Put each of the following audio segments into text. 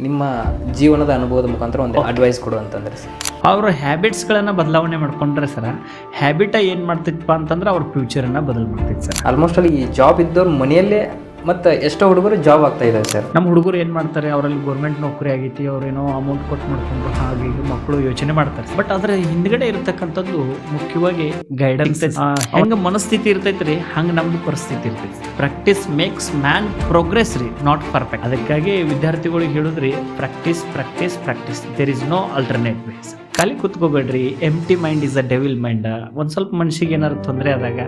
ನಿಮ್ಮ ಜೀವನದ ಅನುಭವದ ಮುಖಾಂತರ ಒಂದು ಅಡ್ವೈಸ್ ಕೊಡು ಅಂತಂದ್ರೆ ಸರ್. ಅವರ ಹ್ಯಾಬಿಟ್ಸ್ಗಳನ್ನು ಬದಲಾವಣೆ ಮಾಡ್ಕೊಂಡ್ರೆ ಸರ ಹ್ಯಾಬಿಟ ಏನು ಮಾಡ್ತಿತ್ತಪ್ಪ ಅಂತಂದ್ರೆ ಅವ್ರ ಫ್ಯೂಚರನ್ನು ಬದಲು ಮಾಡ್ತಿತ್ತು ಸರ್. ಆಲ್ಮೋಸ್ಟ್ ಅಲ್ಲಿ ಈ ಜಾಬ್ ಇದ್ದವ್ರು ಮನೆಯಲ್ಲೇ ಮತ್ತು ಎಷ್ಟೋ ಹುಡುಗರು ಜಾಬ್ ಆಗ್ತಾ ಇದೆ ಸರ್ ನಮ್ಮ ಹುಡುಗರು ಏನು ಮಾಡ್ತಾರೆ ಅವರಲ್ಲಿ ಗೌರ್ಮೆಂಟ್ ನೌಕರಿ ಆಗೈತಿ ಅವ್ರೇನೋ ಅಮೌಂಟ್ ಕೊಟ್ಟು ಮಾಡ್ಕೊಂಡು ಹಾಗೆ ಹೀಗೆ ಮಕ್ಕಳು ಯೋಚನೆ ಮಾಡ್ತಾರೆ. ಬಟ್ ಅದರ ಹಿಂದ್ಗಡೆ ಇರತಕ್ಕಂಥದ್ದು ಮುಖ್ಯವಾಗಿ ಗೈಡೆನ್ಸ್ ಹೆಂಗೆ ಮನಸ್ಥಿತಿ ಇರ್ತೈತ್ರಿ ಹಂಗ ಹಂಗೆ ನಮ್ದು ಪರಿಸ್ಥಿತಿ ಇರ್ತೈತಿ. ಪ್ರಾಕ್ಟೀಸ್ ಮೇಕ್ಸ್ ಮ್ಯಾನ್ ಪ್ರೋಗ್ರೆಸ್ ರೀ ನಾಟ್ ಪರ್ಫೆಕ್ಟ್ ಅದಕ್ಕಾಗಿ ವಿದ್ಯಾರ್ಥಿಗಳಿಗೆ ಹೇಳಿದ್ರಿ practice practice practice there is no alternate ways ಖಾಲಿ ಕೂತ್ಕೋಬೇಡ್ರಿ. Empty mind is a devil mind ಒಂದು ಸ್ವಲ್ಪ ಮನುಷ್ಯಗೆ ಏನಾದ್ರು ತೊಂದರೆ ಆದಾಗ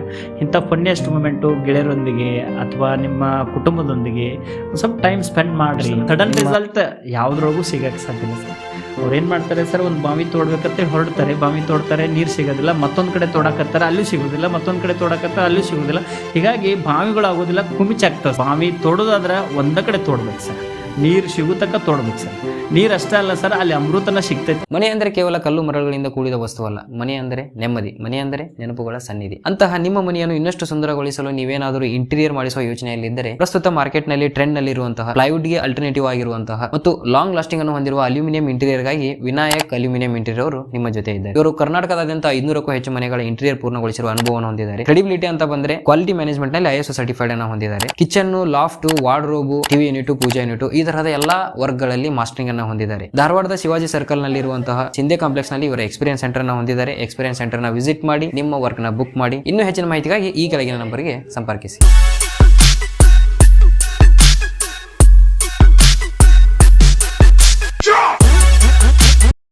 ಇಂಥ ಫನ್ನಿಯೆಸ್ಟ್ ಮೂಮೆಂಟು ಗೆಳೆಯರೊಂದಿಗೆ ಅಥವಾ ನಿಮ್ಮ ಕುಟುಂಬದೊಂದಿಗೆ ಒಂದು ಸ್ವಲ್ಪ ಟೈಮ್ ಸ್ಪೆಂಡ್ ಮಾಡಿರಿ. ಸಡನ್ ರಿಸಲ್ಟ್ ಯಾವ್ದ್ರೊಳಗೂ ಸಿಗಕ್ಕೆ ಸಾಧ್ಯ ಇಲ್ಲ ಸರ್. ಅವ್ರು ಏನು ಮಾಡ್ತಾರೆ ಸರ್ ಒಂದು ಬಾವಿ ತೋಡ್ಬೇಕಂತ ಹೊರಡ್ತಾರೆ. ಬಾವಿ ತೋಡ್ತಾರೆ ನೀರು ಸಿಗೋದಿಲ್ಲ ಮತ್ತೊಂದು ಕಡೆ ತೋಡಕತ್ತಾರೆ ಅಲ್ಲೂ ಸಿಗೋದಿಲ್ಲ ಮತ್ತೊಂದು ಕಡೆ ತೋಡಕತ್ತಾರೆ ಅಲ್ಲೂ ಸಿಗೋದಿಲ್ಲ. ಹೀಗಾಗಿ ಬಾವಿಗಳಾಗೋದಿಲ್ಲ ಕುಮಿಚಾಗ್ತವೆ ಬಾವಿ ತೋಡೋದಾದ್ರೆ ಒಂದ ಕಡೆ ತೋಡ್ಬೇಕು ಸರ್. ನೀರು ಸಿಗುತ್ತಕ್ಕ ತೋಡ್ಬೇಕು ಸರ್ ನೀರು ಅಷ್ಟೇ ಅಲ್ಲ ಸರ್ ಅಲ್ಲಿ ಅಮೃತನ ಸಿಗ್ತೈತೆ. ಮನೆ ಅಂದರೆ ಕೇವಲ ಕಲ್ಲು ಮರಗಳಿಂದ ಕೂಡಿದ ವಸ್ತುವಲ್ಲ ಮನೆ ಅಂದರೆ ನೆಮ್ಮದಿ, ಮನೆ ಅಂದರೆ ನೆನಪುಗಳ ಸನ್ನಿಧಿ. ಅಂತಹ ನಿಮ್ಮ ಮನೆಯನ್ನು ಇನ್ನಷ್ಟು ಸುಂದರಗೊಳಿಸಲು ನೀವೇನಾದರೂ ಇಂಟೀರಿಯರ್ ಮಾಡಿಸುವ ಯೋಚನೆಯಲ್ಲಿದ್ದರೆ, ಪ್ರಸ್ತುತ ಮಾರ್ಕೆಟ್ನಲ್ಲಿ ಟ್ರೆಂಡ್ ನಲ್ಲಿರುವಂತಹ ಪ್ಲೈವುಡ್ಗೆ ಅಲ್ಟರ್ನೇಟಿವ್ ಆಗಿರುವಂತಹ ಮತ್ತು ಲಾಂಗ್ ಲಾಸ್ಟಿಂಗ್ ಅನ್ನು ಹೊಂದಿರುವ ಅಲ್ಯೂಮಿನಿಯಂ ಇಂಟೀರಿಯರ್ಗಾಗಿ ವಿನಾಯಕ್ ಅಲ್ಯೂಮಿನಿಯಂ ಇಂಟೀರಿಯರ್ ಅವರು ನಿಮ್ಮ ಜೊತೆ ಇದ್ದಾರೆ. ಇವರು ಕರ್ನಾಟಕದಾದ್ಯಂತ ಐನೂರಕ್ಕೂ ಹೆಚ್ಚು ಮನೆಗಳ ಇಂಟೀರಿಯರ್ ಪೂರ್ಣಗೊಳಿಸಿರುವ ಅನುಭವವನ್ನು ಹೊಂದಿದ್ದಾರೆ. ಕ್ರೆಡಿಬಿಲಿಟಿ ಅಂತ ಬಂದ್ರೆ ಕ್ವಾಲಿಟಿ ಮ್ಯಾನೇಜ್ಮೆಂಟ್ನಲ್ಲಿ ಐಎಸ್ಒ ಸರ್ಟಿಫೈಡ್ ಅನ್ನು ಹೊಂದಿದ್ದಾರೆ. Kitchen loft wardrobe TV unit pooja unit ತರಹದ ಎಲ್ಲಾ ವರ್ಗಗಳಲ್ಲಿ ಮಾಸ್ಟರಿಂಗ್ ಅನ್ನು ಹೊಂದಿದ್ದಾರೆ. ಧಾರವಾಡದ ಶಿವಾಜಿ ಸರ್ಕಲ್ ನಲ್ಲಿರುವಂತಹ ಸಿಂಧೆ ಕಾಂಪ್ಲೆಕ್ಸ್ನಲ್ಲಿ ಇವರ ಎಕ್ಸ್ಪೀರಿಯನ್ಸ್ ಸೆಂಟರ್ನ ಹೊಂದಿದ್ದಾರೆ. ಎಕ್ಸ್ಪೀರಿಯನ್ಸ್ ಸೆಂಟರ್ನ ವಿಸಿಟ್ ಮಾಡಿ ನಿಮ್ಮ ವರ್ಕ್ನ ಬುಕ್ ಮಾಡಿ. ಇನ್ನೂ ಹೆಚ್ಚಿನ ಮಾಹಿತಿಗಾಗಿ ಈ ಕೆಳಗಿನ ನಂಬರ್ಗೆ ಸಂಪರ್ಕಿಸಿ.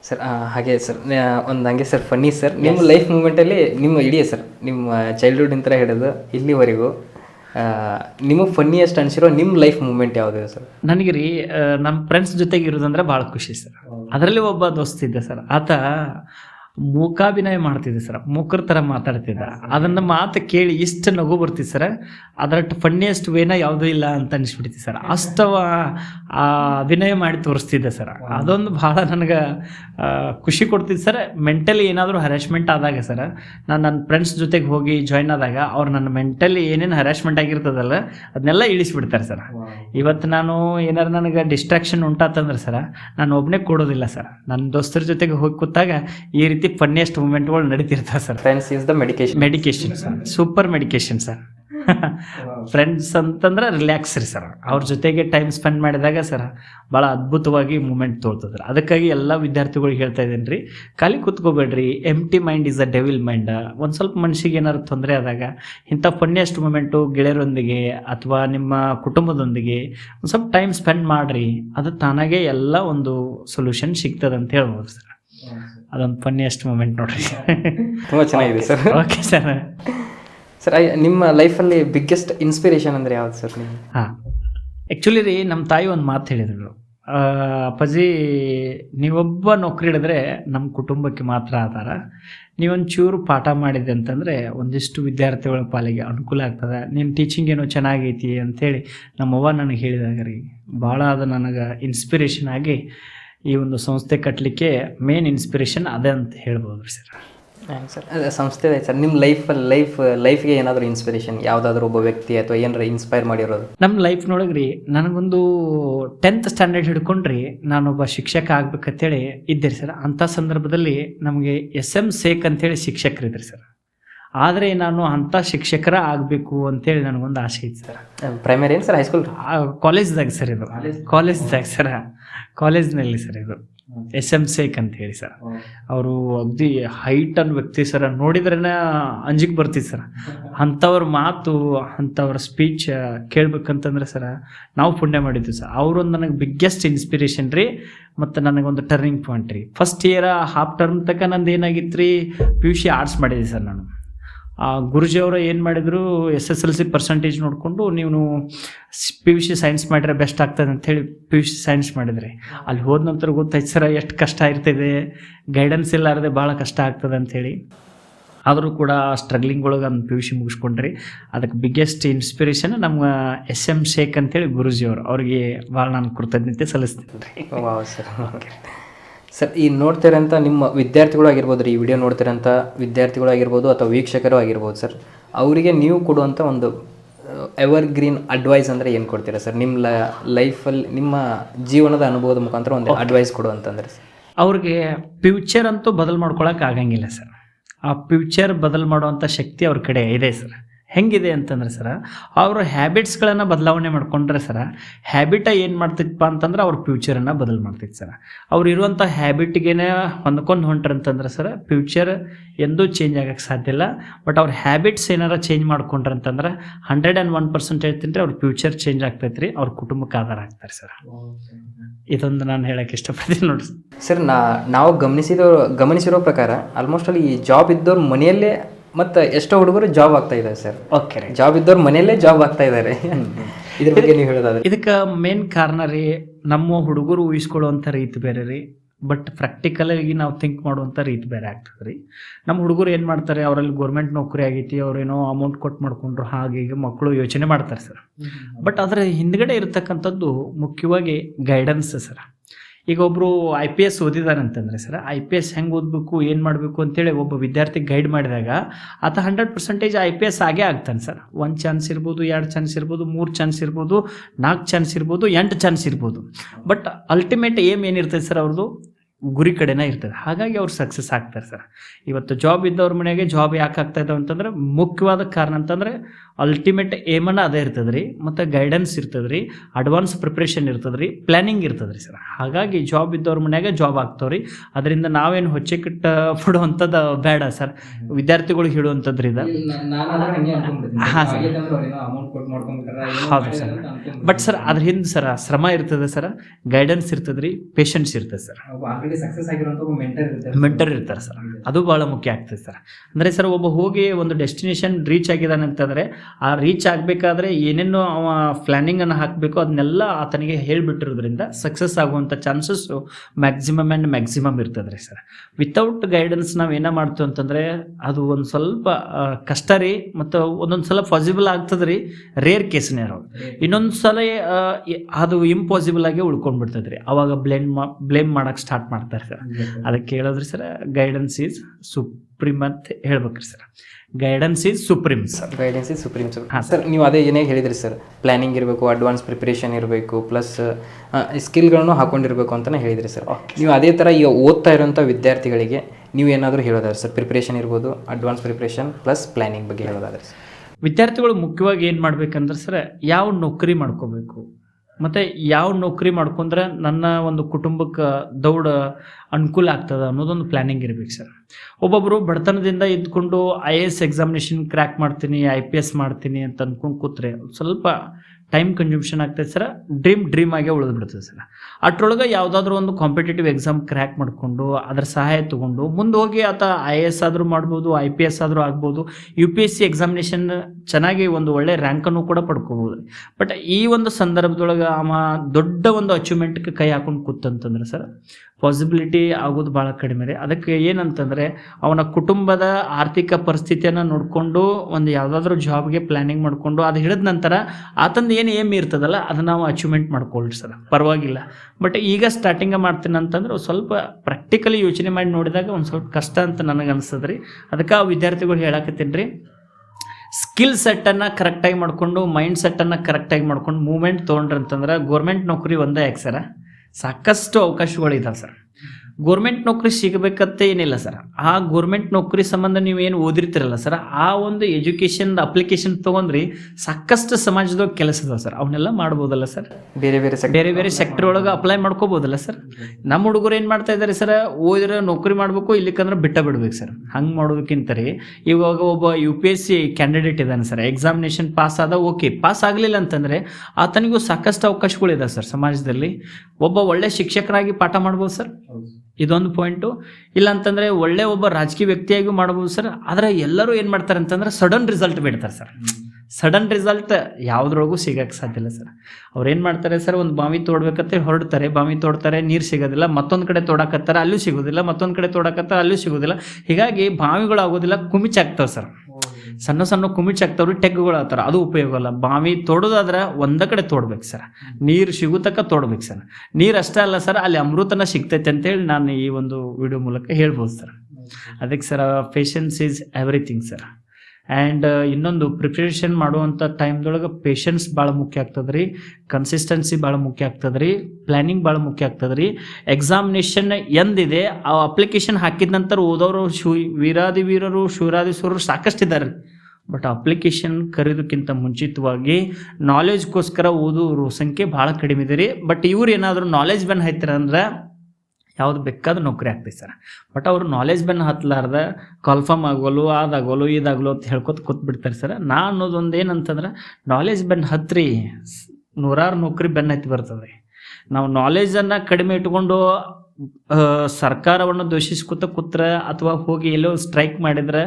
ಸರ್ ಹಾಗೆ ಸರ್ ಒಂದು ಹಂಗೆ ಸರ್ ಫನ್ನಿ ಸರ್ ನಿಮ್ಮ ಲೈಫ್ ಮೂಮೆಂಟಲ್ಲಿ ನಿಮ್ಮ ಇಡೀ ಸರ್ ನಿಮ್ಮ ಚೈಲ್ಡ್ಹುಡ್ ಅಂತ ಹಿಡಿದು ಇಲ್ಲಿವರೆಗೂ ನಿಮಗೆ ಫನ್ನಿಯೆಸ್ಟ್ ಅನಿಸಿರೋ ನಿಮ್ಮ ಲೈಫ್ ಮೂಮೆಂಟ್ ಯಾವುದಿದೆ ಸರ್? ನನಗೆ ರೀ ನಮ್ಮ ಫ್ರೆಂಡ್ಸ್ ಜೊತೆಗೆ ಇರೋದಂದ್ರೆ ಭಾಳ ಖುಷಿ ಸರ್. ಅದರಲ್ಲಿ ಒಬ್ಬ ದೋಸ್ತಿದ್ದೆ ಇದ್ದ ಸರ್. ಆತ ಮೂಕಾಭಿನಯ ಮಾಡ್ತಿದ್ದೆ ಸರ್. ಮೂಕರ ಥರ ಮಾತಾಡ್ತಿದ್ದ ಅದನ್ನ ಮಾತು ಕೇಳಿ ಇಷ್ಟು ನಗು ಬರ್ತಿತ್ತು ಸರ್. ಅದರ ಫನ್ನಿಯೆಸ್ಟ್ ವೇನ ಯಾವುದೂ ಇಲ್ಲ ಅಂತ ಅನಿಸ್ಬಿಡ್ತಿ ಸರ್. ಅಷ್ಟವ ಆ, ಅಭಿನಯ ಮಾಡಿ ತೋರಿಸ್ತಿದ್ದೆ ಸರ್. ಅದೊಂದು ಭಾಳ ನನಗೆ ಖುಷಿ ಕೊಡ್ತಿತ್ತು ಸರ್. ಮೆಂಟಲಿ ಏನಾದರೂ ಹರಾಸ್ಮೆಂಟ್ ಆದಾಗ ಸರ್, ನಾನು ನನ್ನ ಫ್ರೆಂಡ್ಸ್ ಜೊತೆಗೆ ಹೋಗಿ ಜಾಯ್ನ್ ಆದಾಗ ಅವ್ರು ನನ್ನ ಮೆಂಟಲಿ ಏನೇನು ಹರಾಸ್ಮೆಂಟ್ ಆಗಿರ್ತದಲ್ಲ ಅದನ್ನೆಲ್ಲ ಇಳಿಸ್ಬಿಡ್ತಾರೆ ಸರ್. ಇವತ್ತು ನಾನು ಏನಾರು ನನಗೆ ಡಿಸ್ಟ್ರಾಕ್ಷನ್ ಉಂಟಾತಂದ್ರೆ ಸರ್, ನಾನು ಒಬ್ಬನೇ ಕೊಡೋದಿಲ್ಲ ಸರ್. ನನ್ನ ದೋಸ್ತರ ಜೊತೆಗೆ ಹೋಗಿ ಕೂತಾಗ ಈ ರೀತಿ ಫನ್ನಿಯಸ್ಟ್ ಮೂಮೆಂಟ್ಗಳು ನಡೀತಿರ್ತಾವೆ sir friends is the medication medication sir super medication sir friends ಅಂತಂದ್ರೆ ರಿಲ್ಯಾಕ್ಸ್ ರೀ ಸರ್ ಅವ್ರ ಜೊತೆಗೆ ಟೈಮ್ ಸ್ಪೆಂಡ್ ಮಾಡಿದಾಗ ಸರ್ ಭಾಳ ಅದ್ಭುತವಾಗಿ ಮೂಮೆಂಟ್ ತೋರ್ತದ್ರೆ ಅದಕ್ಕಾಗಿ ಎಲ್ಲ ವಿದ್ಯಾರ್ಥಿಗಳಿಗೆ ಹೇಳ್ತಾ ಇದ್ದೀನಿ ರೀ ಖಾಲಿ ಕುತ್ಕೋಬೇಡ್ರಿ. Empty mind is a devil mind ಒಂದು ಸ್ವಲ್ಪ ಮನುಷ್ಯಗೆ ಏನಾದ್ರು ತೊಂದರೆ ಆದಾಗ ಇಂಥ ಫನ್ನಿಯೆಸ್ಟ್ ಮೂಮೆಂಟು ಗೆಳೆಯರೊಂದಿಗೆ ಅಥವಾ ನಿಮ್ಮ ಕುಟುಂಬದೊಂದಿಗೆ ಒಂದು ಸ್ವಲ್ಪ ಟೈಮ್ ಸ್ಪೆಂಡ್ ಮಾಡಿರಿ. ಅದು ತಾನಾಗೆ ಎಲ್ಲ ಒಂದು ಸೊಲ್ಯೂಷನ್ ಸಿಗ್ತದಂತ ಅಂತ ಹೇಳ್ಬೋದು ಸರ್ ಅದೊಂದು ಫನ್ನಿಯಸ್ಟ್ ಮೂಮೆಂಟ್ ನೋಡ್ರಿ. ತುಂಬ ಚೆನ್ನಾಗಿದೆ ಸರ್. ಓಕೆ ಸರ್ ಸರ್ ನಿಮ್ಮ ಲೈಫಲ್ಲಿ ಬಿಗ್ಗೆಸ್ಟ್ ಇನ್ಸ್ಪಿರೇಷನ್ ಅಂದರೆ ಯಾವ್ದು ಸರ್ ನಿಮ್ಗೆ? ಹಾಂ. ಆ್ಯಕ್ಚುಲಿ ರೀ ನಮ್ಮ ತಾಯಿ ಒಂದು ಮಾತು ಹೇಳಿದ್ರು. ಅಪ್ಪಾಜಿ ನೀವೊಬ್ಬ ನೌಕರಿ ಹಿಡಿದ್ರೆ ನಮ್ಮ ಕುಟುಂಬಕ್ಕೆ ಮಾತ್ರ ಆಧಾರ. ನೀವೊಂಚೂರು ಪಾಠ ಮಾಡಿದೆ ಅಂತಂದರೆ ಒಂದಿಷ್ಟು ವಿದ್ಯಾರ್ಥಿಗಳ ಪಾಲಿಗೆ ಅನುಕೂಲ ಆಗ್ತದೆ. ನಿನ್ನ ಟೀಚಿಂಗ್ ಏನೋ ಚೆನ್ನಾಗೈತಿ ಅಂಥೇಳಿ ನಮ್ಮವ್ವ ನನಗೆ ಹೇಳಿದಾಗ ರೀ. ಭಾಳ ಅದು ನನಗೆ ಇನ್ಸ್ಪಿರೇಷನ್ ಆಗಿ ಈ ಒಂದು ಸಂಸ್ಥೆ ಕಟ್ಟಲಿಕ್ಕೆ ಮೇನ್ ಇನ್ಸ್ಪಿರೇಷನ್ ಅದೇ ಅಂತ ಹೇಳ್ಬೋದು ರೀ ಸರ್ ಸರ್ ಅದೇ ಸಂಸ್ಥೆ ಇದೆ ಸರ್. ನಿಮ್ಮ ಲೈಫಲ್ಲಿ ಲೈಫ್ ಲೈಫ್ಗೆ ಏನಾದರೂ ಇನ್ಸ್ಪಿರೇಷನ್ ಯಾವುದಾದ್ರೂ ಒಬ್ಬ ವ್ಯಕ್ತಿ ಅಥವಾ ಏನಾರ ಇನ್ಸ್ಪೈರ್ ಮಾಡಿರೋದು? ನಮ್ಮ ಲೈಫ್ನೊಳಗೆ ರೀ ನನಗೊಂದು ಟೆಂತ್ ಸ್ಟ್ಯಾಂಡರ್ಡ್ ಹಿಡ್ಕೊಂಡ್ರಿ ನಾನೊಬ್ಬ ಶಿಕ್ಷಕ ಆಗ್ಬೇಕಂತೇಳಿ ಇದ್ದೆ ಸರ್. ಅಂಥ ಸಂದರ್ಭದಲ್ಲಿ ನಮಗೆ ಎಸ್ ಎಂ ಸೇಕ್ ಅಂತೇಳಿ ಶಿಕ್ಷಕರಿದ್ರಿ ಸರ್. ಆದರೆ ನಾನು ಅಂಥ ಶಿಕ್ಷಕರ ಆಗಬೇಕು ಅಂತೇಳಿ ನನಗೊಂದು ಆಸೆ ಇತ್ತು ಸರ್. ಪ್ರೈಮರಿ ಏನು ಸರ್? ಹೈಸ್ಕೂಲ್ ಕಾಲೇಜ್ದಾಗ ಸರ್ ಇದು. ಕಾಲೇಜ್ದಾಗ ಸರ್. ಕಾಲೇಜ್ನಲ್ಲಿ ಸರ್ ಇದು. ಎಸ್ ಎಂ ಸೇಕ್ ಅಂತ ಹೇಳಿ ಸರ್. ಅವರು ಅಗ್ದಿ ಹೈಟ್ ಅನ್ನೋ ವ್ಯಕ್ತಿ ಸರ್ ನೋಡಿದ್ರೇನೆ ಅಂಜಿಗೆ ಬರ್ತಿತ್ತು ಸರ್. ಅಂಥವ್ರ ಮಾತು ಅಂಥವ್ರ ಸ್ಪೀಚ್ ಕೇಳ್ಬೇಕಂತಂದ್ರೆ ಸರ್ ನಾವು ಪುಣ್ಯ ಮಾಡಿದ್ವಿ ಸರ್. ಅವರೊಂದು ನನಗೆ ಬಿಗ್ಗೆಸ್ಟ್ ಇನ್ಸ್ಪಿರೇಷನ್ ರೀ ಮತ್ತು ನನಗೊಂದು ಟರ್ನಿಂಗ್ ಪಾಯಿಂಟ್ ರೀ. ಫಸ್ಟ್ ಇಯರ್ ಹಾಫ್ ಟರ್ಮ್ ತನಕ ನಂದು ಏನಾಗಿತ್ತು ರೀ ಪಿ ಯು ಸಿ ಆರ್ಟ್ಸ್ ಮಾಡಿದೆ ಸರ್ ನಾನು. ಆ ಗುರುಜಿಯವರು ಏನು ಮಾಡಿದರು S S L C percentage ನೋಡಿಕೊಂಡು ನೀವು ಪಿ ಯು ಸಿ ಸೈನ್ಸ್ ಮಾಡಿದ್ರೆ ಬೆಸ್ಟ್ ಆಗ್ತದೆ ಅಂಥೇಳಿ ಪಿ ಯು ಸಿ ಸೈನ್ಸ್ ಮಾಡಿದ್ರಿ. ಅಲ್ಲಿ ಹೋದ ನಂತರ ಗೊತ್ತಾಯ್ತು ಸರ ಎಷ್ಟು ಕಷ್ಟ ಇರ್ತದೆ. ಗೈಡೆನ್ಸ್ ಇಲ್ಲಾರದೆ ಭಾಳ ಕಷ್ಟ ಆಗ್ತದೆ ಅಂಥೇಳಿ ಆದರೂ ಕೂಡ ಸ್ಟ್ರಗ್ಲಿಂಗ್ ಒಳಗೆ ಒಂದು ಪಿ ಯು ಸಿ ಮುಗಿಸ್ಕೊಂಡ್ರಿ. ಅದಕ್ಕೆ ಬಿಗ್ಗೆಸ್ಟ್ ಇನ್ಸ್ಪಿರೇಷನ್ ನಮ್ಮ ಎಸ್ ಎಂ ಶೇಖ್ ಅಂತೇಳಿ ಗುರುಜಿಯವರು ಅವ್ರಿಗೆ ಭಾಳ ನಾನು ಕೃತಜ್ಞತೆ ಸಲ್ಲಿಸ್ತೀನಿ. ರೀ ವಾವ್ ಸರ್. ಸರ್ ಈ ನೋಡ್ತಿರೋಂಥ ನಿಮ್ಮ ವಿದ್ಯಾರ್ಥಿಗಳು ಆಗಿರ್ಬೋದು ರೀ ಈ ವಿಡಿಯೋ ನೋಡ್ತಿರೋಂಥ ವಿದ್ಯಾರ್ಥಿಗಳು ಆಗಿರ್ಬೋದು ಅಥವಾ ವೀಕ್ಷಕರು ಆಗಿರ್ಬೋದು ಸರ್ ಅವರಿಗೆ ನೀವು ಕೊಡುವಂಥ ಒಂದು ಎವರ್ ಗ್ರೀನ್ ಅಡ್ವೈಸ್ ಅಂದರೆ ಏನು ಕೊಡ್ತೀರಾ ಸರ್? ನಿಮ್ಮ ಲೈಫಲ್ಲಿ ನಿಮ್ಮ ಜೀವನದ ಅನುಭವದ ಮುಖಾಂತರ ಒಂದು ಅಡ್ವೈಸ್ ಕೊಡು ಅಂತಂದ್ರೆ ಸರ್. ಅವ್ರಿಗೆ ಫ್ಯೂಚರ್ ಅಂತೂ ಬದಲು ಮಾಡ್ಕೊಳಕ್ಕೆ ಆಗಂಗಿಲ್ಲ ಸರ್. ಆ ಫ್ಯೂಚರ್ ಬದಲು ಮಾಡುವಂಥ ಶಕ್ತಿ ಅವ್ರ ಕಡೆ ಇದೆ ಸರ್. ಹೆಂಗಿದೆ ಅಂತಂದ್ರೆ ಸರ, ಅವ್ರ ಹ್ಯಾಬಿಟ್ಸ್ಗಳನ್ನು ಬದಲಾವಣೆ ಮಾಡ್ಕೊಂಡ್ರೆ ಸರ ಹ್ಯಾಬಿಟ ಏನು ಮಾಡ್ತಿತ್ತಪ್ಪ ಅಂತಂದ್ರೆ ಅವ್ರ ಫ್ಯೂಚರನ್ನು ಬದಲು ಮಾಡ್ತಿತ್ತು ಸರ. ಅವ್ರು ಇರುವಂಥ ಹ್ಯಾಬಿಟ್ಗೇನೆ ಹೊಂದ್ಕೊಂಡು ಹೊಂಟ್ರೆ ಅಂತಂದ್ರೆ ಸರ ಫ್ಯೂಚರ್ ಎಂದೂ ಚೇಂಜ್ ಆಗಕ್ಕೆ ಸಾಧ್ಯ ಇಲ್ಲ. ಬಟ್ ಅವ್ರ ಹ್ಯಾಬಿಟ್ಸ್ ಏನಾರ ಚೇಂಜ್ ಮಾಡ್ಕೊಂಡ್ರೆ ಅಂತಂದ್ರೆ ಹಂಡ್ರೆಡ್ ಆ್ಯಂಡ್ ಒನ್ ಪರ್ಸೆಂಟ್ ಹೇಳ್ತೀನಿ ಅವ್ರ ಫ್ಯೂಚರ್ ಚೇಂಜ್ ಆಗ್ತೈತೆ ರೀ ಅವ್ರ ಕುಟುಂಬಕ್ಕೆ ಆಧಾರ ಆಗ್ತಾರೆ ಸರ್. ಇದೊಂದು ನಾನು ಹೇಳಕ್ಕೆ ಇಷ್ಟಪಡ್ತೀನಿ ನೋಡಿ ಸರ್. ನಾ, ನಾವು ಗಮನಿಸಿದ, ಗಮನಿಸಿರೋ ಪ್ರಕಾರ ಆಲ್ಮೋಸ್ಟ್ ಅಲ್ಲಿ ಈ ಜಾಬ್ ಇದ್ದವ್ರು ಮನೆಯಲ್ಲೇ ಮತ್ತು ಎಷ್ಟೋ ಹುಡುಗರು ಜಾಬ್ ಆಗ್ತಾ ಇದ್ದಾರೆ ಸರ್ ಓಕೆ ರೀ ಜಾಬ್ ಇದ್ದವ್ರು ಮನೆಯಲ್ಲೇ ಜಾಬ್ ಆಗ್ತಾ ಇದ್ದಾರೆ ಇದ್ರ ಬಗ್ಗೆ ನೀವು ಹೇಳೋದಾದ್ರೆ? ಇದಕ್ಕೆ ಮೇನ್ ಕಾರಣ ರೀ ನಮ್ಮ ಹುಡುಗರು ಊಹಿಸ್ಕೊಳ್ಳುವಂಥ ರೀತಿ ಬೇರೆ ರೀ. ಬಟ್ ಪ್ರಾಕ್ಟಿಕಲಾಗಿ ನಾವು ಥಿಂಕ್ ಮಾಡುವಂಥ ರೀತಿ ಬೇರೆ ಆಗ್ತದೆ ರೀ. ನಮ್ಮ ಹುಡುಗರು ಏನು ಮಾಡ್ತಾರೆ ಅವರಲ್ಲಿ ಗೌರ್ಮೆಂಟ್ ನೌಕರಿ ಆಗೈತಿ ಅವ್ರೇನೋ ಅಮೌಂಟ್ ಕೊಟ್ಟು ಮಾಡ್ಕೊಂಡ್ರು ಹಾಗೆ ಹೀಗೆ ಮಕ್ಕಳು ಯೋಚನೆ ಮಾಡ್ತಾರೆ ಸರ್ ಬಟ್ ಅದರ ಹಿಂದ್ಗಡೆ ಇರತಕ್ಕಂಥದ್ದು ಮುಖ್ಯವಾಗಿ ಗೈಡೆನ್ಸ್ ಸರ್ ಈಗ ಒಬ್ಬರು ಐ ಪಿ ಎಸ್ ಓದಿದಾರಂತಂದ್ರೆ ಸರ್ ಐ ಪಿ ಎಸ್ ಹೆಂಗೆ ಓದಬೇಕು, ಏನು ಮಾಡಬೇಕು ಅಂತೇಳಿ ಒಬ್ಬ ವಿದ್ಯಾರ್ಥಿ ಗೈಡ್ ಮಾಡಿದಾಗ ಆತ hundred percentage I P S ಆಗೇ ಆಗ್ತಾನೆ ಸರ್. ಒಂದು ಚಾನ್ಸ್ ಇರ್ಬೋದು, ಎರಡು ಚಾನ್ಸ್ ಇರ್ಬೋದು, ಮೂರು ಚಾನ್ಸ್ ಇರ್ಬೋದು, ನಾಲ್ಕು ಚಾನ್ಸ್ ಇರ್ಬೋದು, ಎಂಟು ಚಾನ್ಸ್ ಇರ್ಬೋದು. ಬಟ್ ಅಲ್ಟಿಮೇಟ್ ಏಮ್ ಏನಿರ್ತದೆ ಸರ್ ಅವ್ರದ್ದು? ಗುರಿ ಕಡೆನೇ ಇರ್ತದೆ. ಹಾಗಾಗಿ ಅವ್ರು ಸಕ್ಸಸ್ ಆಗ್ತಾರೆ ಸರ್. ಇವತ್ತು ಜಾಬ್ ಇದ್ದವ್ರ ಮನೆಗೆ ಜಾಬ್ ಯಾಕೆ ಆಗ್ತಾ ಇದಾವೆ ಅಂತಂದ್ರೆ, ಮುಖ್ಯವಾದ ಕಾರಣ ಅಂತಂದ್ರೆ ಅಲ್ಟಿಮೇಟ್ ಏಮನ್ನ ಅದೇ ಇರ್ತದೆ ರೀ ಮತ್ತು ಗೈಡೆನ್ಸ್ ಇರ್ತದೆ ರೀ ಅಡ್ವಾನ್ಸ್ ಪ್ರಿಪ್ರೇಷನ್ ಇರ್ತದೆ ರೀ ಪ್ಲ್ಯಾನಿಂಗ್ ಇರ್ತದೆ ರೀ ಸರ್ ಹಾಗಾಗಿ ಜಾಬ್ ಇದ್ದವ್ರ ಮನ್ಯಾಗ ಜಾಬ್ ಆಗ್ತಾವ್ರಿ. ಅದರಿಂದ ನಾವೇನು ಹೊಚ್ಚೆಕಿಟ್ಟ ಬಿಡುವಂಥದ್ದು ಬೇಡ ಸರ್ ವಿದ್ಯಾರ್ಥಿಗಳಿಗೆ ಹೇಳುವಂಥದ್ದು ರೀ ಇದು. ಹಾಂ ಸರ್ ಹೌದು ಸರ್ ಬಟ್ ಸರ್ ಅದ್ರ ಹಿಂದೆ ಸರ್ ಶ್ರಮ ಇರ್ತದೆ ಸರ್ ಗೈಡೆನ್ಸ್ ಇರ್ತದೆ ರೀ ಪೇಷನ್ಸ್ ಇರ್ತದೆ ಸರ್ ಮೆಂಟರ್ ಇರ್ತಾರೆ. ಸರ್ ಅದು ಭಾಳ ಮುಖ್ಯ ಆಗ್ತದೆ ಸರ್ ಅಂದರೆ ಸರ್ ಒಬ್ಬ ಹೋಗಿ ಒಂದು ಡೆಸ್ಟಿನೇಷನ್ ರೀಚ್ ಆಗಿದ್ದಾನೆ ಅಂತಂದರೆ ಆ ರೀಚ್ ಆಗಬೇಕಾದ್ರೆ ಏನೇನು ಅವ ಪ್ಲ್ಯಾನಿಂಗನ್ನು ಹಾಕಬೇಕು ಅದನ್ನೆಲ್ಲ ಆತನಿಗೆ ಹೇಳಿಬಿಟ್ಟಿರೋದ್ರಿಂದ ಸಕ್ಸಸ್ ಆಗುವಂಥ ಚಾನ್ಸಸ್ಸು ಮ್ಯಾಕ್ಸಿಮಮ್ ಆ್ಯಂಡ್ ಮ್ಯಾಕ್ಸಿಮಮ್ ಇರ್ತದೆ ರೀ ಸರ್ ವಿತೌಟ್ ಗೈಡೆನ್ಸ್ ನಾವು ಏನೋ ಮಾಡ್ತೀವಿ ಅಂತಂದರೆ ಅದು ಒಂದು ಸ್ವಲ್ಪ ಕಷ್ಟ ರೀ ಮತ್ತು ಒಂದೊಂದು ಸಲ ಪಾಸಿಬಲ್ ಆಗ್ತದೆ ರೀ ರೇರ್ ಕೇಸ್ನೇ ಇರೋ ಇನ್ನೊಂದು ಸಲ ಅದು ಇಂಪಾಸಿಬಲ್ ಆಗಿ ಉಳ್ಕೊಂಡ್ಬಿಡ್ತದೆ ರೀ ಅವಾಗ ಬ್ಲೇಮ್ ಮಾ ಬ್ಲೇಮ್ ಮಾಡೋಕ್ಕೆ ಸ್ಟಾರ್ಟ್ ಮಾಡ್ತಾರೆ ಸರ್ ಅದಕ್ಕೆ ಹೇಳಿದ್ರಿ ಸರ್ ಗೈಡೆನ್ಸ್ ಈಸ್ ಸುಪ್ರೀಮ್ ಅಂತ ಹೇಳ್ಬೇಕ್ರಿ sir guidance is supreme sir guidance is supreme sir ಹಾಂ, ಸರ್ ನೀವು ಅದೇ ಏನೇ ಹೇಳಿದ್ರಿ ಸರ್ ಪ್ಲಾನಿಂಗ್ ಇರಬೇಕು ಅಡ್ವಾನ್ಸ್ ಪ್ರಿಪ್ರೇಷನ್ ಇರಬೇಕು ಪ್ಲಸ್ ಸ್ಕಿಲ್ಗಳನ್ನು ಹಾಕೊಂಡಿರಬೇಕು ಅಂತಲೇ ಹೇಳಿದ್ರಿ ಸರ್ ನೀವು ಅದೇ ಥರ ಈಗ ಓದ್ತಾ ಇರೋಂಥ ವಿದ್ಯಾರ್ಥಿಗಳಿಗೆ ನೀವು ಏನಾದರೂ ಹೇಳೋದಾದ್ರೆ ಸರ್ ಪ್ರಿಪ್ರೇಷನ್ ಇರ್ಬೋದು ಅಡ್ವಾನ್ಸ್ ಪ್ರಿಪ್ರೇಷನ್ ಪ್ಲಸ್ ಪ್ಲಾನಿಂಗ್ ಬಗ್ಗೆ ಹೇಳೋದಾದ್ರೆ ಸರ್ ವಿದ್ಯಾರ್ಥಿಗಳು ಮುಖ್ಯವಾಗಿ ಏನು ಮಾಡ್ಬೇಕಂದ್ರೆ ಸರ್ ಯಾವ ನೌಕರಿ ಮಾಡ್ಕೋಬೇಕು? ಮತ್ತು ಯಾವ ನೌಕರಿ ಮಾಡ್ಕೊಂಡ್ರೆ ನನ್ನ ಒಂದು ಕುಟುಂಬಕ್ಕೆ ದೌಡ ಅನುಕೂಲ ಆಗ್ತದೆ ಅನ್ನೋದೊಂದು ಪ್ಲ್ಯಾನಿಂಗ್ ಇರಬೇಕು ಸರ್ ಒಬ್ಬೊಬ್ಬರು ಬಡತನದಿಂದ ಇದ್ಕೊಂಡು I A S examination crack ಮಾಡ್ತೀನಿ ಐ ಪಿ ಎಸ್ ಮಾಡ್ತೀನಿ ಅಂತ ಅಂದ್ಕೊಂಡು ಕೂತ್ರೆ ಸ್ವಲ್ಪ ಟೈಮ್ ಕನ್ಸ್ಯೂಮ್ಷನ್ ಆಗ್ತದೆ ಸರ್ ಡ್ರೀಮ್ ಡ್ರೀಮ್ ಆಗೇ ಉಳಿದು ಬಿಡ್ತದೆ ಸರ್ ಅಟ್ರೊಳಗೆ ಯಾವುದಾದ್ರೂ ಒಂದು ಕಾಂಪಿಟೇಟಿವ್ ಎಕ್ಸಾಮ್ ಕ್ರ್ಯಾಕ್ ಮಾಡಿಕೊಂಡು, ಅದರ ಸಹಾಯ ತೊಗೊಂಡು ಮುಂದೆ ಹೋಗಿ ಆತ ಐ ಎ ಎಸ್ ಆದರೂ ಮಾಡ್ಬೋದು ಐ ಪಿ ಎಸ್ ಆದರೂ ಆಗ್ಬೋದು U P S C examination ಚೆನ್ನಾಗಿ ಒಂದು ಒಳ್ಳೆ ರ್ಯಾಂಕನ್ನು ಕೂಡ ಪಡ್ಕೋಬೋದು. ಬಟ್ ಈ ಒಂದು ಸಂದರ್ಭದೊಳಗೆ ಅವ ದೊಡ್ಡ ಒಂದು ಅಚೀವ್ಮೆಂಟ್ಗೆ ಕೈ ಹಾಕೊಂಡು ಕೂತಂತಂದ್ರೆ ಸರ್ ಪಾಸಿಬಿಲಿಟಿ ಆಗೋದು ಭಾಳ ಕಡಿಮೆ ರೀ. ಅದಕ್ಕೆ ಏನಂತಂದರೆ, ಅವನ ಕುಟುಂಬದ ಆರ್ಥಿಕ ಪರಿಸ್ಥಿತಿಯನ್ನು ನೋಡಿಕೊಂಡು, ಒಂದು ಯಾವುದಾದ್ರೂ ಜಾಬ್ಗೆ ಪ್ಲ್ಯಾನಿಂಗ್ ಮಾಡಿಕೊಂಡು, ಅದು ಹಿಡಿದ ನಂತರ ಆತಂದು ಏನು ಏಮ್ ಇರ್ತದಲ್ಲ, ಅದನ್ನು ನಾವು ಅಚೀವ್ಮೆಂಟ್ ಮಾಡ್ಕೊಳ್ಳಿ ಸರ್. ಪರವಾಗಿಲ್ಲ. ಬಟ್ ಈಗ ಸ್ಟಾರ್ಟಿಂಗ ಮಾಡ್ತೀನಿ ಅಂತಂದ್ರೆ ಸ್ವಲ್ಪ ಪ್ರಾಕ್ಟಿಕಲಿ ಯೋಚನೆ ಮಾಡಿ ನೋಡಿದಾಗ ಒಂದು ಸ್ವಲ್ಪ ಕಷ್ಟ ಅಂತ ನನಗೆ ಅನಿಸ್ತದೆ ರೀ. ಅದಕ್ಕೆ ಆ ವಿದ್ಯಾರ್ಥಿಗಳು ಹೇಳಕತ್ತೀನಿ ರೀ. ಸ್ಕಿಲ್ ಸೆಟ್ಟನ್ನು ಕರೆಕ್ಟಾಗಿ ಮಾಡಿಕೊಂಡು ಮೈಂಡ್ ಸೆಟ್ಟನ್ನು ಕರೆಕ್ಟಾಗಿ ಮಾಡ್ಕೊಂಡು ಮೂಮೆಂಟ್ ತೊಗೊಂಡ್ರಿ ಅಂತಂದ್ರೆ ಗೋರ್ಮೆಂಟ್ ನೌಕರಿ ಒಂದೇ ಯಾಕೆ ಸರ? ಸಾಕಷ್ಟು ಅವಕಾಶಗಳಿದಾವೆ ಸರ್. ಗೋರ್ಮೆಂಟ್ ನೌಕರಿ ಸಿಗಬೇಕಂತ ಏನಿಲ್ಲ ಸರ್. ಆ ಗೋರ್ಮೆಂಟ್ ನೌಕರಿ ಸಂಬಂಧ ನೀವು ಏನು ಓದಿರ್ತಿರಲ್ಲ ಸರ್ ಆ ಒಂದು ಎಜುಕೇಷನ್ ಅಪ್ಲಿಕೇಶನ್ ತಗೊಂಡ್ರಿ ಸಾಕಷ್ಟು ಸಮಾಜದ ಕೆಲಸ ಇದಾವೆ ಸರ್. ಅವನ್ನೆಲ್ಲ ಮಾಡ್ಬೋದಲ್ಲ ಸರ್? ಬೇರೆ ಬೇರೆ ಬೇರೆ ಬೇರೆ ಸೆಕ್ಟರ್ ಒಳಗೆ ಅಪ್ಲೈ ಮಾಡ್ಕೋಬೋದಲ್ಲ ಸರ್? ನಮ್ಮ ಹುಡುಗರು ಏನು ಮಾಡ್ತಾ ಇದ್ದಾರೆ ಸರ್ ಓದಿರೋ ನೌಕರಿ ಮಾಡಬೇಕು ಇಲ್ಲಿಕಂದ್ರೆ ಬಿಟ್ಟ ಬಿಡ್ಬೇಕು ಸರ್. ಹಂಗೆ ಮಾಡೋದಕ್ಕಿಂತ ರೀ ಇವಾಗ ಒಬ್ಬ U P S C candidate ಇದ್ದಾನೆ ಸರ್. ಎಕ್ಸಾಮಿನೇಷನ್ ಪಾಸ್ ಆದ ಓಕೆ ಪಾಸ್ ಆಗಲಿಲ್ಲ ಅಂತಂದರೆ ಆತನಿಗೂ ಸಾಕಷ್ಟು ಅವಕಾಶಗಳಿದೆ ಸರ್ ಸಮಾಜದಲ್ಲಿ. ಒಬ್ಬ ಒಳ್ಳೆ ಶಿಕ್ಷಕರಾಗಿ ಪಾಠ ಮಾಡ್ಬೋದು ಸರ್. ಇದೊಂದು ಪಾಯಿಂಟು ಇಲ್ಲ ಅಂತಂದರೆ ಒಳ್ಳೆ ಒಬ್ಬ ರಾಜಕೀಯ ವ್ಯಕ್ತಿಯಾಗಿ ಮಾಡ್ಬೋದು ಸರ್ ಆದರೆ ಎಲ್ಲರೂ ಏನು ಮಾಡ್ತಾರೆ ಅಂತಂದ್ರೆ ಸಡನ್ ರಿಸಲ್ಟ್ ಬಿಡ್ತಾರೆ ಸರ್ ಸಡನ್ ರಿಸಲ್ಟ್ ಯಾವುದ್ರೊಳಗೂ ಸಿಗಕ್ಕೆ ಸಾಧ್ಯ ಇಲ್ಲ ಸರ್ ಅವ್ರು ಏನು ಮಾಡ್ತಾರೆ ಸರ್ ಒಂದು ಬಾವಿ ತೋಡ್ಬೇಕಂತ ಹೊರಡ್ತಾರೆ. ಬಾವಿ ತೋಡ್ತಾರೆ, ನೀರು ಸಿಗೋದಿಲ್ಲ, ಮತ್ತೊಂದು ಕಡೆ ತೋಡಕತ್ತಾರೆ, ಅಲ್ಲೂ ಸಿಗೋದಿಲ್ಲ, ಮತ್ತೊಂದು ಕಡೆ ತೋಡಕತ್ತಾರೆ, ಅಲ್ಲೂ ಸಿಗೋದಿಲ್ಲ. ಹೀಗಾಗಿ ಬಾವಿಗಳು ಆಗೋದಿಲ್ಲ ಕುಮಿಚಾಗ್ತಾವೆ ಸರ್ ಸಣ್ಣ ಸಣ್ಣ ಕುಮಿಚಾಗ್ತಾವ್ರಿ ಟೆಗ್ಗಳು ಆಗ್ತಾರೆ ಅದು ಉಪಯೋಗ ಅಲ್ಲ ಬಾವಿ ತೋಡೋದಾದ್ರೆ ಒಂದ ಕಡೆ ತೋಡ್ಬೇಕು ಸರ್. ನೀರು ಸಿಗುತಕ್ಕ ತೋಡ್ಬೇಕು ಸರ್. ನೀರು ಅಷ್ಟೇ ಅಲ್ಲ ಸರ್ ಅಲ್ಲಿ ಅಮೃತನ ಸಿಗ್ತೈತೆ ಅಂತೇಳಿ ನಾನು ಈ ಒಂದು ವಿಡಿಯೋ ಮೂಲಕ ಹೇಳ್ಬೋದು ಸರ್. ಅದಕ್ಕೆ sir patience is everything sir and ಇನ್ನೊಂದು ಪ್ರಿಪ್ರೇಷನ್ ಮಾಡುವಂಥ ಟೈಮ್ದೊಳಗೆ ಪೇಷನ್ಸ್ ಭಾಳ ಮುಖ್ಯ ಆಗ್ತದೆ ರೀ ಕನ್ಸಿಸ್ಟೆನ್ಸಿ ಭಾಳ ಮುಖ್ಯ ಆಗ್ತದೆ ರೀ ಪ್ಲ್ಯಾನಿಂಗ್ ಭಾಳ ಮುಖ್ಯ ಆಗ್ತದೆ ರೀ ಎಕ್ಸಾಮಿನೇಷನ್ ಎಂದಿದೆ, ಆ ಅಪ್ಲಿಕೇಶನ್ ಹಾಕಿದ ನಂತರ ಓದೋರು ಶೂ, ವೀರಾದಿ ವೀರರು ಶೂರಾದಿ ಸೂರರು ರೀ ಬಟ್ ಅಪ್ಲಿಕೇಶನ್ ಕರೆಯೋದಕ್ಕಿಂತ ಮುಂಚಿತವಾಗಿ ನಾಲೆಜ್ಗೋಸ್ಕರ ಓದೋರು ಸಂಖ್ಯೆ ಭಾಳ ಕಡಿಮೆ ಇದೆ ರೀ. ಬಟ್ ಇವ್ರು ಏನಾದರೂ ನಾಲೆಜ್ ಬಂದು ಹಾಯ್ತಾರೆ ಅಂದ್ರೆ ಯಾವ್ದು ಬೇಕಾದ್ರೂ ನೌಕರಿ ಆಗ್ತೈತೆ ಸರ್. ಬಟ್ ಅವರು ನಾಲೆಜ್ ಬೆನ್ ಹತ್ತಲಾರ್ದ ಕನ್ಫರ್ಮ್ ಆಗೋಲು, ಅದಾಗೋಲು, ಇದಾಗಲೋ ಅಂತ ಹೇಳ್ಕೊತ ಕೂತ್ಬಿಡ್ತಾರೆ ಸರ್. ನಾ ಅನ್ನೋದೊಂದು ಏನಂತಂದ್ರೆ ನಾಲೆಜ್ ಬೆನ್ ಹತ್ರಿ ನೂರಾರು ನೌಕರಿ ಬೆನ್ ಹತ್ತಿ ಬರ್ತದೆ ರೀ ನಾವು ನಾಲೆಜನ್ನು ಕಡಿಮೆ ಇಟ್ಕೊಂಡು ಸರ್ಕಾರವನ್ನು ದೂಷಿಸ್ಕೊತ ಕೂತ್ರೆ ಅಥವಾ ಹೋಗಿ ಎಲ್ಲೋ ಸ್ಟ್ರೈಕ್ ಮಾಡಿದ್ರೆ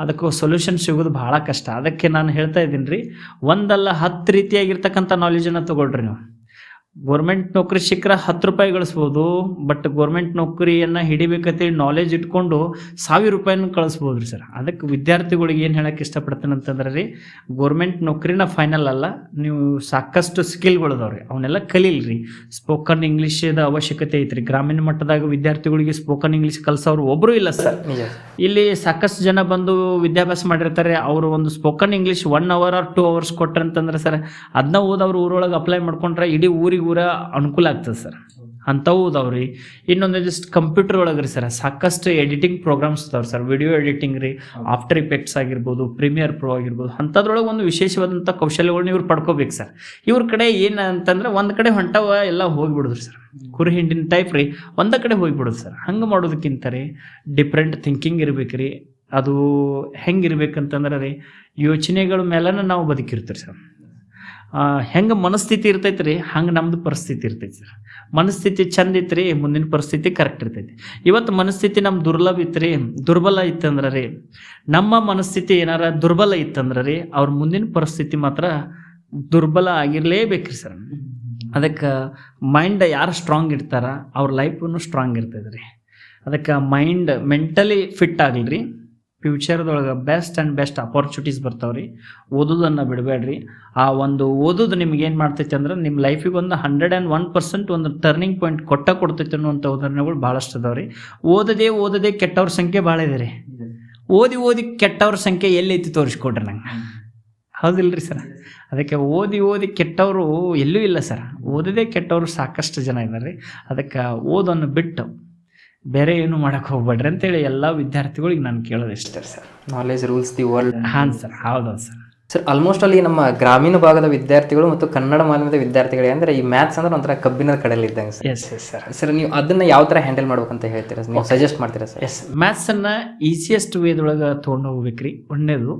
ಅದಕ್ಕೆ ಸೊಲ್ಯೂಷನ್ ಸಿಗೋದು ಭಾಳ ಕಷ್ಟ. ಅದಕ್ಕೆ ನಾನು ಹೇಳ್ತಾ ಇದ್ದೀನಿ ರೀ ಒಂದಲ್ಲ ಹತ್ತು ರೀತಿಯಾಗಿರ್ತಕ್ಕಂಥ ನಾಲೆಜನ್ನು ತೊಗೊಳ್ರಿ ನೀವು. ಗೋರ್ಮೆಂಟ್ ನೌಕರಿ ಸಿಕ್ಕರೆ ಹತ್ತು ರೂಪಾಯಿ ಗಳಿಸ್ಬೋದು ಬಟ್ ಗೋರ್ಮೆಂಟ್ ನೌಕರಿಯನ್ನು ಹಿಡಿಬೇಕಂತೇಳಿ ನಾಲೆಜ್ ಇಟ್ಕೊಂಡು ಸಾವಿರ ರೂಪಾಯಿನ ಕಳಿಸ್ಬೋದು ರೀ ಸರ್ ಅದಕ್ಕೆ ವಿದ್ಯಾರ್ಥಿಗಳಿಗೆ ಏನು ಹೇಳಕ್ಕೆ ಇಷ್ಟಪಡ್ತೇನೆ ಅಂತಂದ್ರೆ ರೀ ಗೌರ್ಮೆಂಟ್ ನೌಕರಿನ ಫೈನಲ್ ಅಲ್ಲ ನೀವು ಸಾಕಷ್ಟು ಸ್ಕಿಲ್ಗಳದಾವ ರೀ. ಅವನ್ನೆಲ್ಲ ಕಲೀಲ್ರಿ ಸ್ಪೋಕನ್ ಇಂಗ್ಲೀಷದ ಅವಶ್ಯಕತೆ ಐತ್ರಿ. ಗ್ರಾಮೀಣ ಮಟ್ಟದಾಗ ವಿದ್ಯಾರ್ಥಿಗಳಿಗೆ ಸ್ಪೋಕನ್ ಇಂಗ್ಲೀಷ್ ಕಲಿಸೋರು ಒಬ್ಬರು ಇಲ್ಲ ಸರ್ ಇಲ್ಲಿ ಸಾಕಷ್ಟು ಜನ ಬಂದು ವಿದ್ಯಾಭ್ಯಾಸ ಮಾಡಿರ್ತಾರೆ. ಅವರು ಒಂದು spoken English one hour or two hours ಕೊಟ್ರೆ ಅಂತಂದ್ರೆ ಸರ್ ಅದನ್ನ ಹೋದವ್ರು ಊರೊಳಗೆ ಅಪ್ಲೈ ಮಾಡ್ಕೊಂಡ್ರೆ ಇಡೀ ಊರಿಗೆ ಊರ ಅನುಕೂಲ ಆಗ್ತದೆ ಸರ್. ಅಂಥವು ಅದಾವ್ರಿ. ಇನ್ನೊಂದು ಜಸ್ಟ್ ಕಂಪ್ಯೂಟರ್ ಒಳಗೆ ರೀ ಸರ್. ಸಾಕಷ್ಟು ಎಡಿಟಿಂಗ್ ಪ್ರೋಗ್ರಾಮ್ಸ್ ಅದಾವ್ರಿ ಸರ್. ವಿಡಿಯೋ ಎಡಿಟಿಂಗ್ ರೀ ಆಫ್ಟರ್ ಇಫೆಕ್ಟ್ಸ್ ಆಗಿರ್ಬೋದು ಪ್ರೀಮಿಯರ್ ಪ್ರೋ ಆಗಿರ್ಬೋದು, ಅಂಥದ್ರೊಳಗೆ ಒಂದು ವಿಶೇಷವಾದಂಥ ಕೌಶಲ್ಯಗಳನ್ನ ಇವ್ರು ಪಡ್ಕೋಬೇಕು ಸರ್. ಇವ್ರ ಕಡೆ ಏನು ಅಂತಂದ್ರೆ ಒಂದು ಕಡೆ ಹೊಂಟವ ಎಲ್ಲ ಹೋಗಿಬಿಡುದ್ರಿ ಸರ್. ಕುರಿ ಹಿಂಡಿನ ಟೈಪ್ ರೀ, ಒಂದ ಕಡೆ ಹೋಗಿಬಿಡೋದು ಸರ್. ಹಂಗೆ ಮಾಡೋದಕ್ಕಿಂತ ರೀ ಡಿಫ್ರೆಂಟ್ ಥಿಂಕಿಂಗ್ ಇರ್ಬೇಕು ರೀ. ಅದು ಹೆಂಗಿರ್ಬೇಕಂತಂದ್ರೆ ರೀ, ಯೋಚನೆಗಳ ಮೇಲನ ನಾವು ಬದುಕಿರ್ತೀವಿ ಸರ್. ಹೆಂಗೆ ಮನಸ್ಥಿತಿ ಇರ್ತೈತೆ ರೀ ಹಂಗೆ ನಮ್ಮದು ಪರಿಸ್ಥಿತಿ ಇರ್ತೈತೆ ಸರ್. ಮನಸ್ಥಿತಿ ಚಂದ ಇತ್ತು ಮುಂದಿನ ಪರಿಸ್ಥಿತಿ ಕರೆಕ್ಟ್ ಇರ್ತೈತಿ. ಇವತ್ತು ಮನಸ್ಥಿತಿ ನಮ್ಮ ದುರ್ಲಭ ಇತ್ತು ರೀ ದುರ್ಬಲ ಇತ್ತಂದ್ರೆ ರೀ, ನಮ್ಮ ಮನಸ್ಥಿತಿ ಏನಾರ ದುರ್ಬಲ ಇತ್ತಂದ್ರೆ ರೀ, ಅವ್ರ ಮುಂದಿನ ಪರಿಸ್ಥಿತಿ ಮಾತ್ರ ದುರ್ಬಲ ಆಗಿರಲೇಬೇಕ್ರಿ ಸರ್. ಅದಕ್ಕೆ ಮೈಂಡ್ ಯಾರು ಸ್ಟ್ರಾಂಗ್ ಇರ್ತಾರ ಅವ್ರ ಲೈಫನ್ನು ಸ್ಟ್ರಾಂಗ್ ಇರ್ತದೆ ರೀ ಅದಕ್ಕೆ ಮೈಂಡ್ ಮೆಂಟಲಿ ಫಿಟ್ ಆಗಲಿ ರೀ ಫ್ಯೂಚರ್ದೊಳಗೆ ಬೆಸ್ಟ್ ಆ್ಯಂಡ್ ಬೆಸ್ಟ್ ಅಪಾರ್ಚುನಿಟೀಸ್ ಬರ್ತಾವ್ರಿ. ರೀ ಓದೋದನ್ನು ಬಿಡಬೇಡ್ರಿ. ಆ ಒಂದು ಓದೋದು ನಿಮ್ಗೆ ಏನು ಮಾಡ್ತೈತೆ ಅಂದ್ರೆ ನಿಮ್ಮ ಲೈಫಿಗೆ ಒಂದು ಹಂಡ್ರೆಡ್ ಆ್ಯಂಡ್ ಒನ್ ಪರ್ಸೆಂಟ್ ಒಂದು ಟರ್ನಿಂಗ್ ಪಾಯಿಂಟ್ ಕೊಟ್ಟ ಕೊಡ್ತೈತೆ ಅನ್ನುವಂಥ ಉದಾಹರಣೆಗಳು ಭಾಳಷ್ಟು ಅದಾವ್ರಿ. ರೀ ಓದದೇ ಓದದೇ ಕೆಟ್ಟವ್ರ ಸಂಖ್ಯೆ ಭಾಳ ಇದೆ ರೀ. ಓದಿ ಓದಿ ಕೆಟ್ಟವ್ರ ಸಂಖ್ಯೆ ಎಲ್ಲೈತಿ ತೋರಿಸ್ಕೊಡ್ರಿ ನಂಗೆ. ಹೌದಿಲ್ಲರಿ ಸರ್? ಅದಕ್ಕೆ ಓದಿ ಓದಿ ಕೆಟ್ಟವರು ಎಲ್ಲೂ ಇಲ್ಲ ಸರ್. ಓದದೇ ಕೆಟ್ಟವರು ಸಾಕಷ್ಟು ಜನ ಇದ್ದಾರೆ ರೀ ಅದಕ್ಕೆ ಓದನ್ನು ಬಿಟ್ಟು ಬೇರೆ ಏನು ಮಾಡಕ್ ಹೋಗ್ಬೇಡ್ರಿ ಅಂತೇಳಿ ಎಲ್ಲ ವಿದ್ಯಾರ್ಥಿಗಳಿಗೆ ನಾನು ಕೇಳೋದು ಇಷ್ಟ. Sir knowledge rules the world ಹಾಂ ಸರ್ ಹೌದೌದು ಸರ್ ಸರ್ ಆಲ್ಮೋಸ್ಟ್ ಅಲ್ಲಿ ನಮ್ಮ ಗ್ರಾಮೀಣ ಭಾಗದ ವಿದ್ಯಾರ್ಥಿಗಳು ಮತ್ತು ಕನ್ನಡ ಮಾಧ್ಯಮದ ವಿದ್ಯಾರ್ಥಿಗಳಿಗೆ ಅಂದ್ರೆ ಈ ಮ್ಯಾಥ್ಸ್ ಅಂದ್ರೆ ಒಂಥರ ಕಬ್ಬಿಣದ ಕಡಲಿ ಇದ್ದಂಗೆ sir yes yes sir sir ನೀವು ಅದನ್ನ ಯಾವ ತರ ಹ್ಯಾಂಡಲ್ ಮಾಡ್ಬೇಕಂತ ಹೇಳ್ತೀರಾ ನೀವು ಸಜೆಸ್ಟ್ ಮಾಡ್ತೀರಾ ಸರ್ ಎಸ್ ಮ್ಯಾಥ್ಸನ್ನು ಈಸಿಯೆಸ್ಟ್ ವೇದೊಳಗೆ ತೊಗೊಂಡು ಹೋಗ್ಬೇಕು ರೀ ಒಂದನೇದು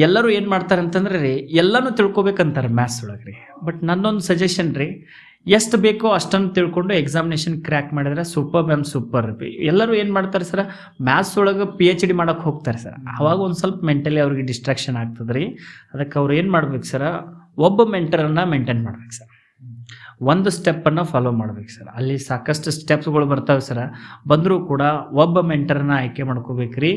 ಎಲ್ಲರೂ ಏನು ಮಾಡ್ತಾರೆ ಅಂತಂದ್ರೆ ರೀ ಎಲ್ಲನೂ ತಿಳ್ಕೊಬೇಕಂತಾರೆ ಮ್ಯಾಥ್ಸ್ ಒಳಗೆ ರೀ ಬಟ್ ನನ್ನೊಂದು ಸಜೆಷನ್ ರೀ ಎಷ್ಟು ಬೇಕೋ ಅಷ್ಟನ್ನು ತಿಳ್ಕೊಂಡು ಎಕ್ಸಾಮಿನೇಷನ್ ಕ್ರ್ಯಾಕ್ ಮಾಡಿದ್ರೆ ಸೂಪರ್ ಮ್ಯಾಮ್ ಸೂಪರ್ ಎಲ್ಲರೂ ಏನು ಮಾಡ್ತಾರೆ ಸರ್ ಮ್ಯಾಥ್ಸ್ ಒಳಗೆ ಪಿ ಎಚ್ ಡಿ ಮಾಡೋಕೆ ಹೋಗ್ತಾರೆ ಸರ್ ಆವಾಗ ಒಂದು ಸ್ವಲ್ಪ ಮೆಂಟಲಿ ಅವ್ರಿಗೆ ಡಿಸ್ಟ್ರಾಕ್ಷನ್ ಆಗ್ತದೆ ರೀ ಅದಕ್ಕೆ ಅವ್ರು ಏನು ಮಾಡ್ಬೇಕು ಸರ್ ಒಬ್ಬ ಮೆಂಟರನ್ನು ಮೇಂಟೈನ್ ಮಾಡ್ಬೇಕು ಸರ್ ಒಂದು ಸ್ಟೆಪ್ಪನ್ನು ಫಾಲೋ ಮಾಡ್ಬೇಕು ಸರ್ ಅಲ್ಲಿ ಸಾಕಷ್ಟು ಸ್ಟೆಪ್ಸ್ಗಳು ಬರ್ತಾವೆ ಸರ್ ಬಂದರೂ ಕೂಡ ಒಬ್ಬ ಮೆಂಟರ್ನ ಆಯ್ಕೆ ಮಾಡ್ಕೋಬೇಕು ರೀ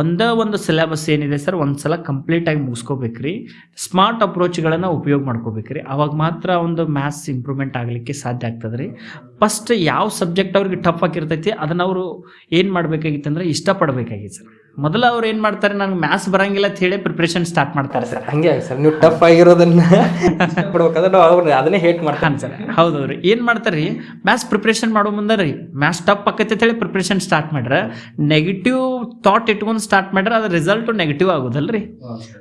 ಒಂದೇ ಒಂದು ಸಿಲೆಬಸ್ ಏನಿದೆ ಸರ್ ಒಂದು ಸಲ ಕಂಪ್ಲೀಟಾಗಿ ಮುಗಿಸ್ಕೋಬೇಕು ರೀ ಸ್ಮಾರ್ಟ್ ಅಪ್ರೋಚ್ಗಳನ್ನು ಉಪಯೋಗ ಮಾಡ್ಕೋಬೇಕು ರೀ ಅವಾಗ ಮಾತ್ರ ಒಂದು ಮ್ಯಾಥ್ಸ್ ಇಂಪ್ರೂವ್ಮೆಂಟ್ ಆಗಲಿಕ್ಕೆ ಸಾಧ್ಯ ಆಗ್ತದೆ ರೀ ಫಸ್ಟ್ ಯಾವ ಸಬ್ಜೆಕ್ಟ್ ಅವ್ರಿಗೆ ಟಫ್ ಆಗಿರ್ತೈತಿ, ಅದನ್ನು ಅವರು ಏನು ಮಾಡಬೇಕಾಗಿತ್ತು ಅಂದರೆ ಇಷ್ಟಪಡಬೇಕಾಗಿತ್ತು ಸರ್ ಮೊದಲು ಅವ್ರು ಏನು ಮಾಡ್ತಾರೆ, ನನಗೆ ಮ್ಯಾಥ್ಸ್ ಬರಂಗಿಲ್ಲ ಅಂತ ಹೇಳಿ ಪ್ರಿಪ್ರೇಷನ್ ಸ್ಟಾರ್ಟ್ ಮಾಡ್ತಾರೆ ಸರ್ ಹಂಗೆ ಸರ್ ನೀವು ಟಫ್ ಆಗಿರೋದನ್ನ ಬಿಡ್ಬೇಕಾದ್ರೆ ನಾವು ಅದನ್ನೇ ಹೇಟ್ ಸರ್ ಹೌದು ರೀ ಏನು ಮಾಡ್ತಾರೆ ರೀ ಮ್ಯಾಥ್ಸ್ ಪ್ರಿಪ್ರೇಷನ್ ಮಾಡೋ ಮುಂದೆ ರೀ ಮ್ಯಾಥ್ಸ್ ಟಪ್ ಆಕೈತೆ ಅಂತ ಹೇಳಿ ಪ್ರಿಪ್ರೇಷನ್ ಸ್ಟಾರ್ಟ್ ಮಾಡ್ರೆ. ನೆಗೆಟಿವ್ ಥಾಟ್ ಇಟ್ಕೊಂಡು ಸ್ಟಾರ್ಟ್ ಮಾಡ್ರೆ ಅದ್ರ ರಿಸಲ್ಟ್ ನೆಗೆಟಿವ್ ಆಗೋದಲ್ಲ ರೀ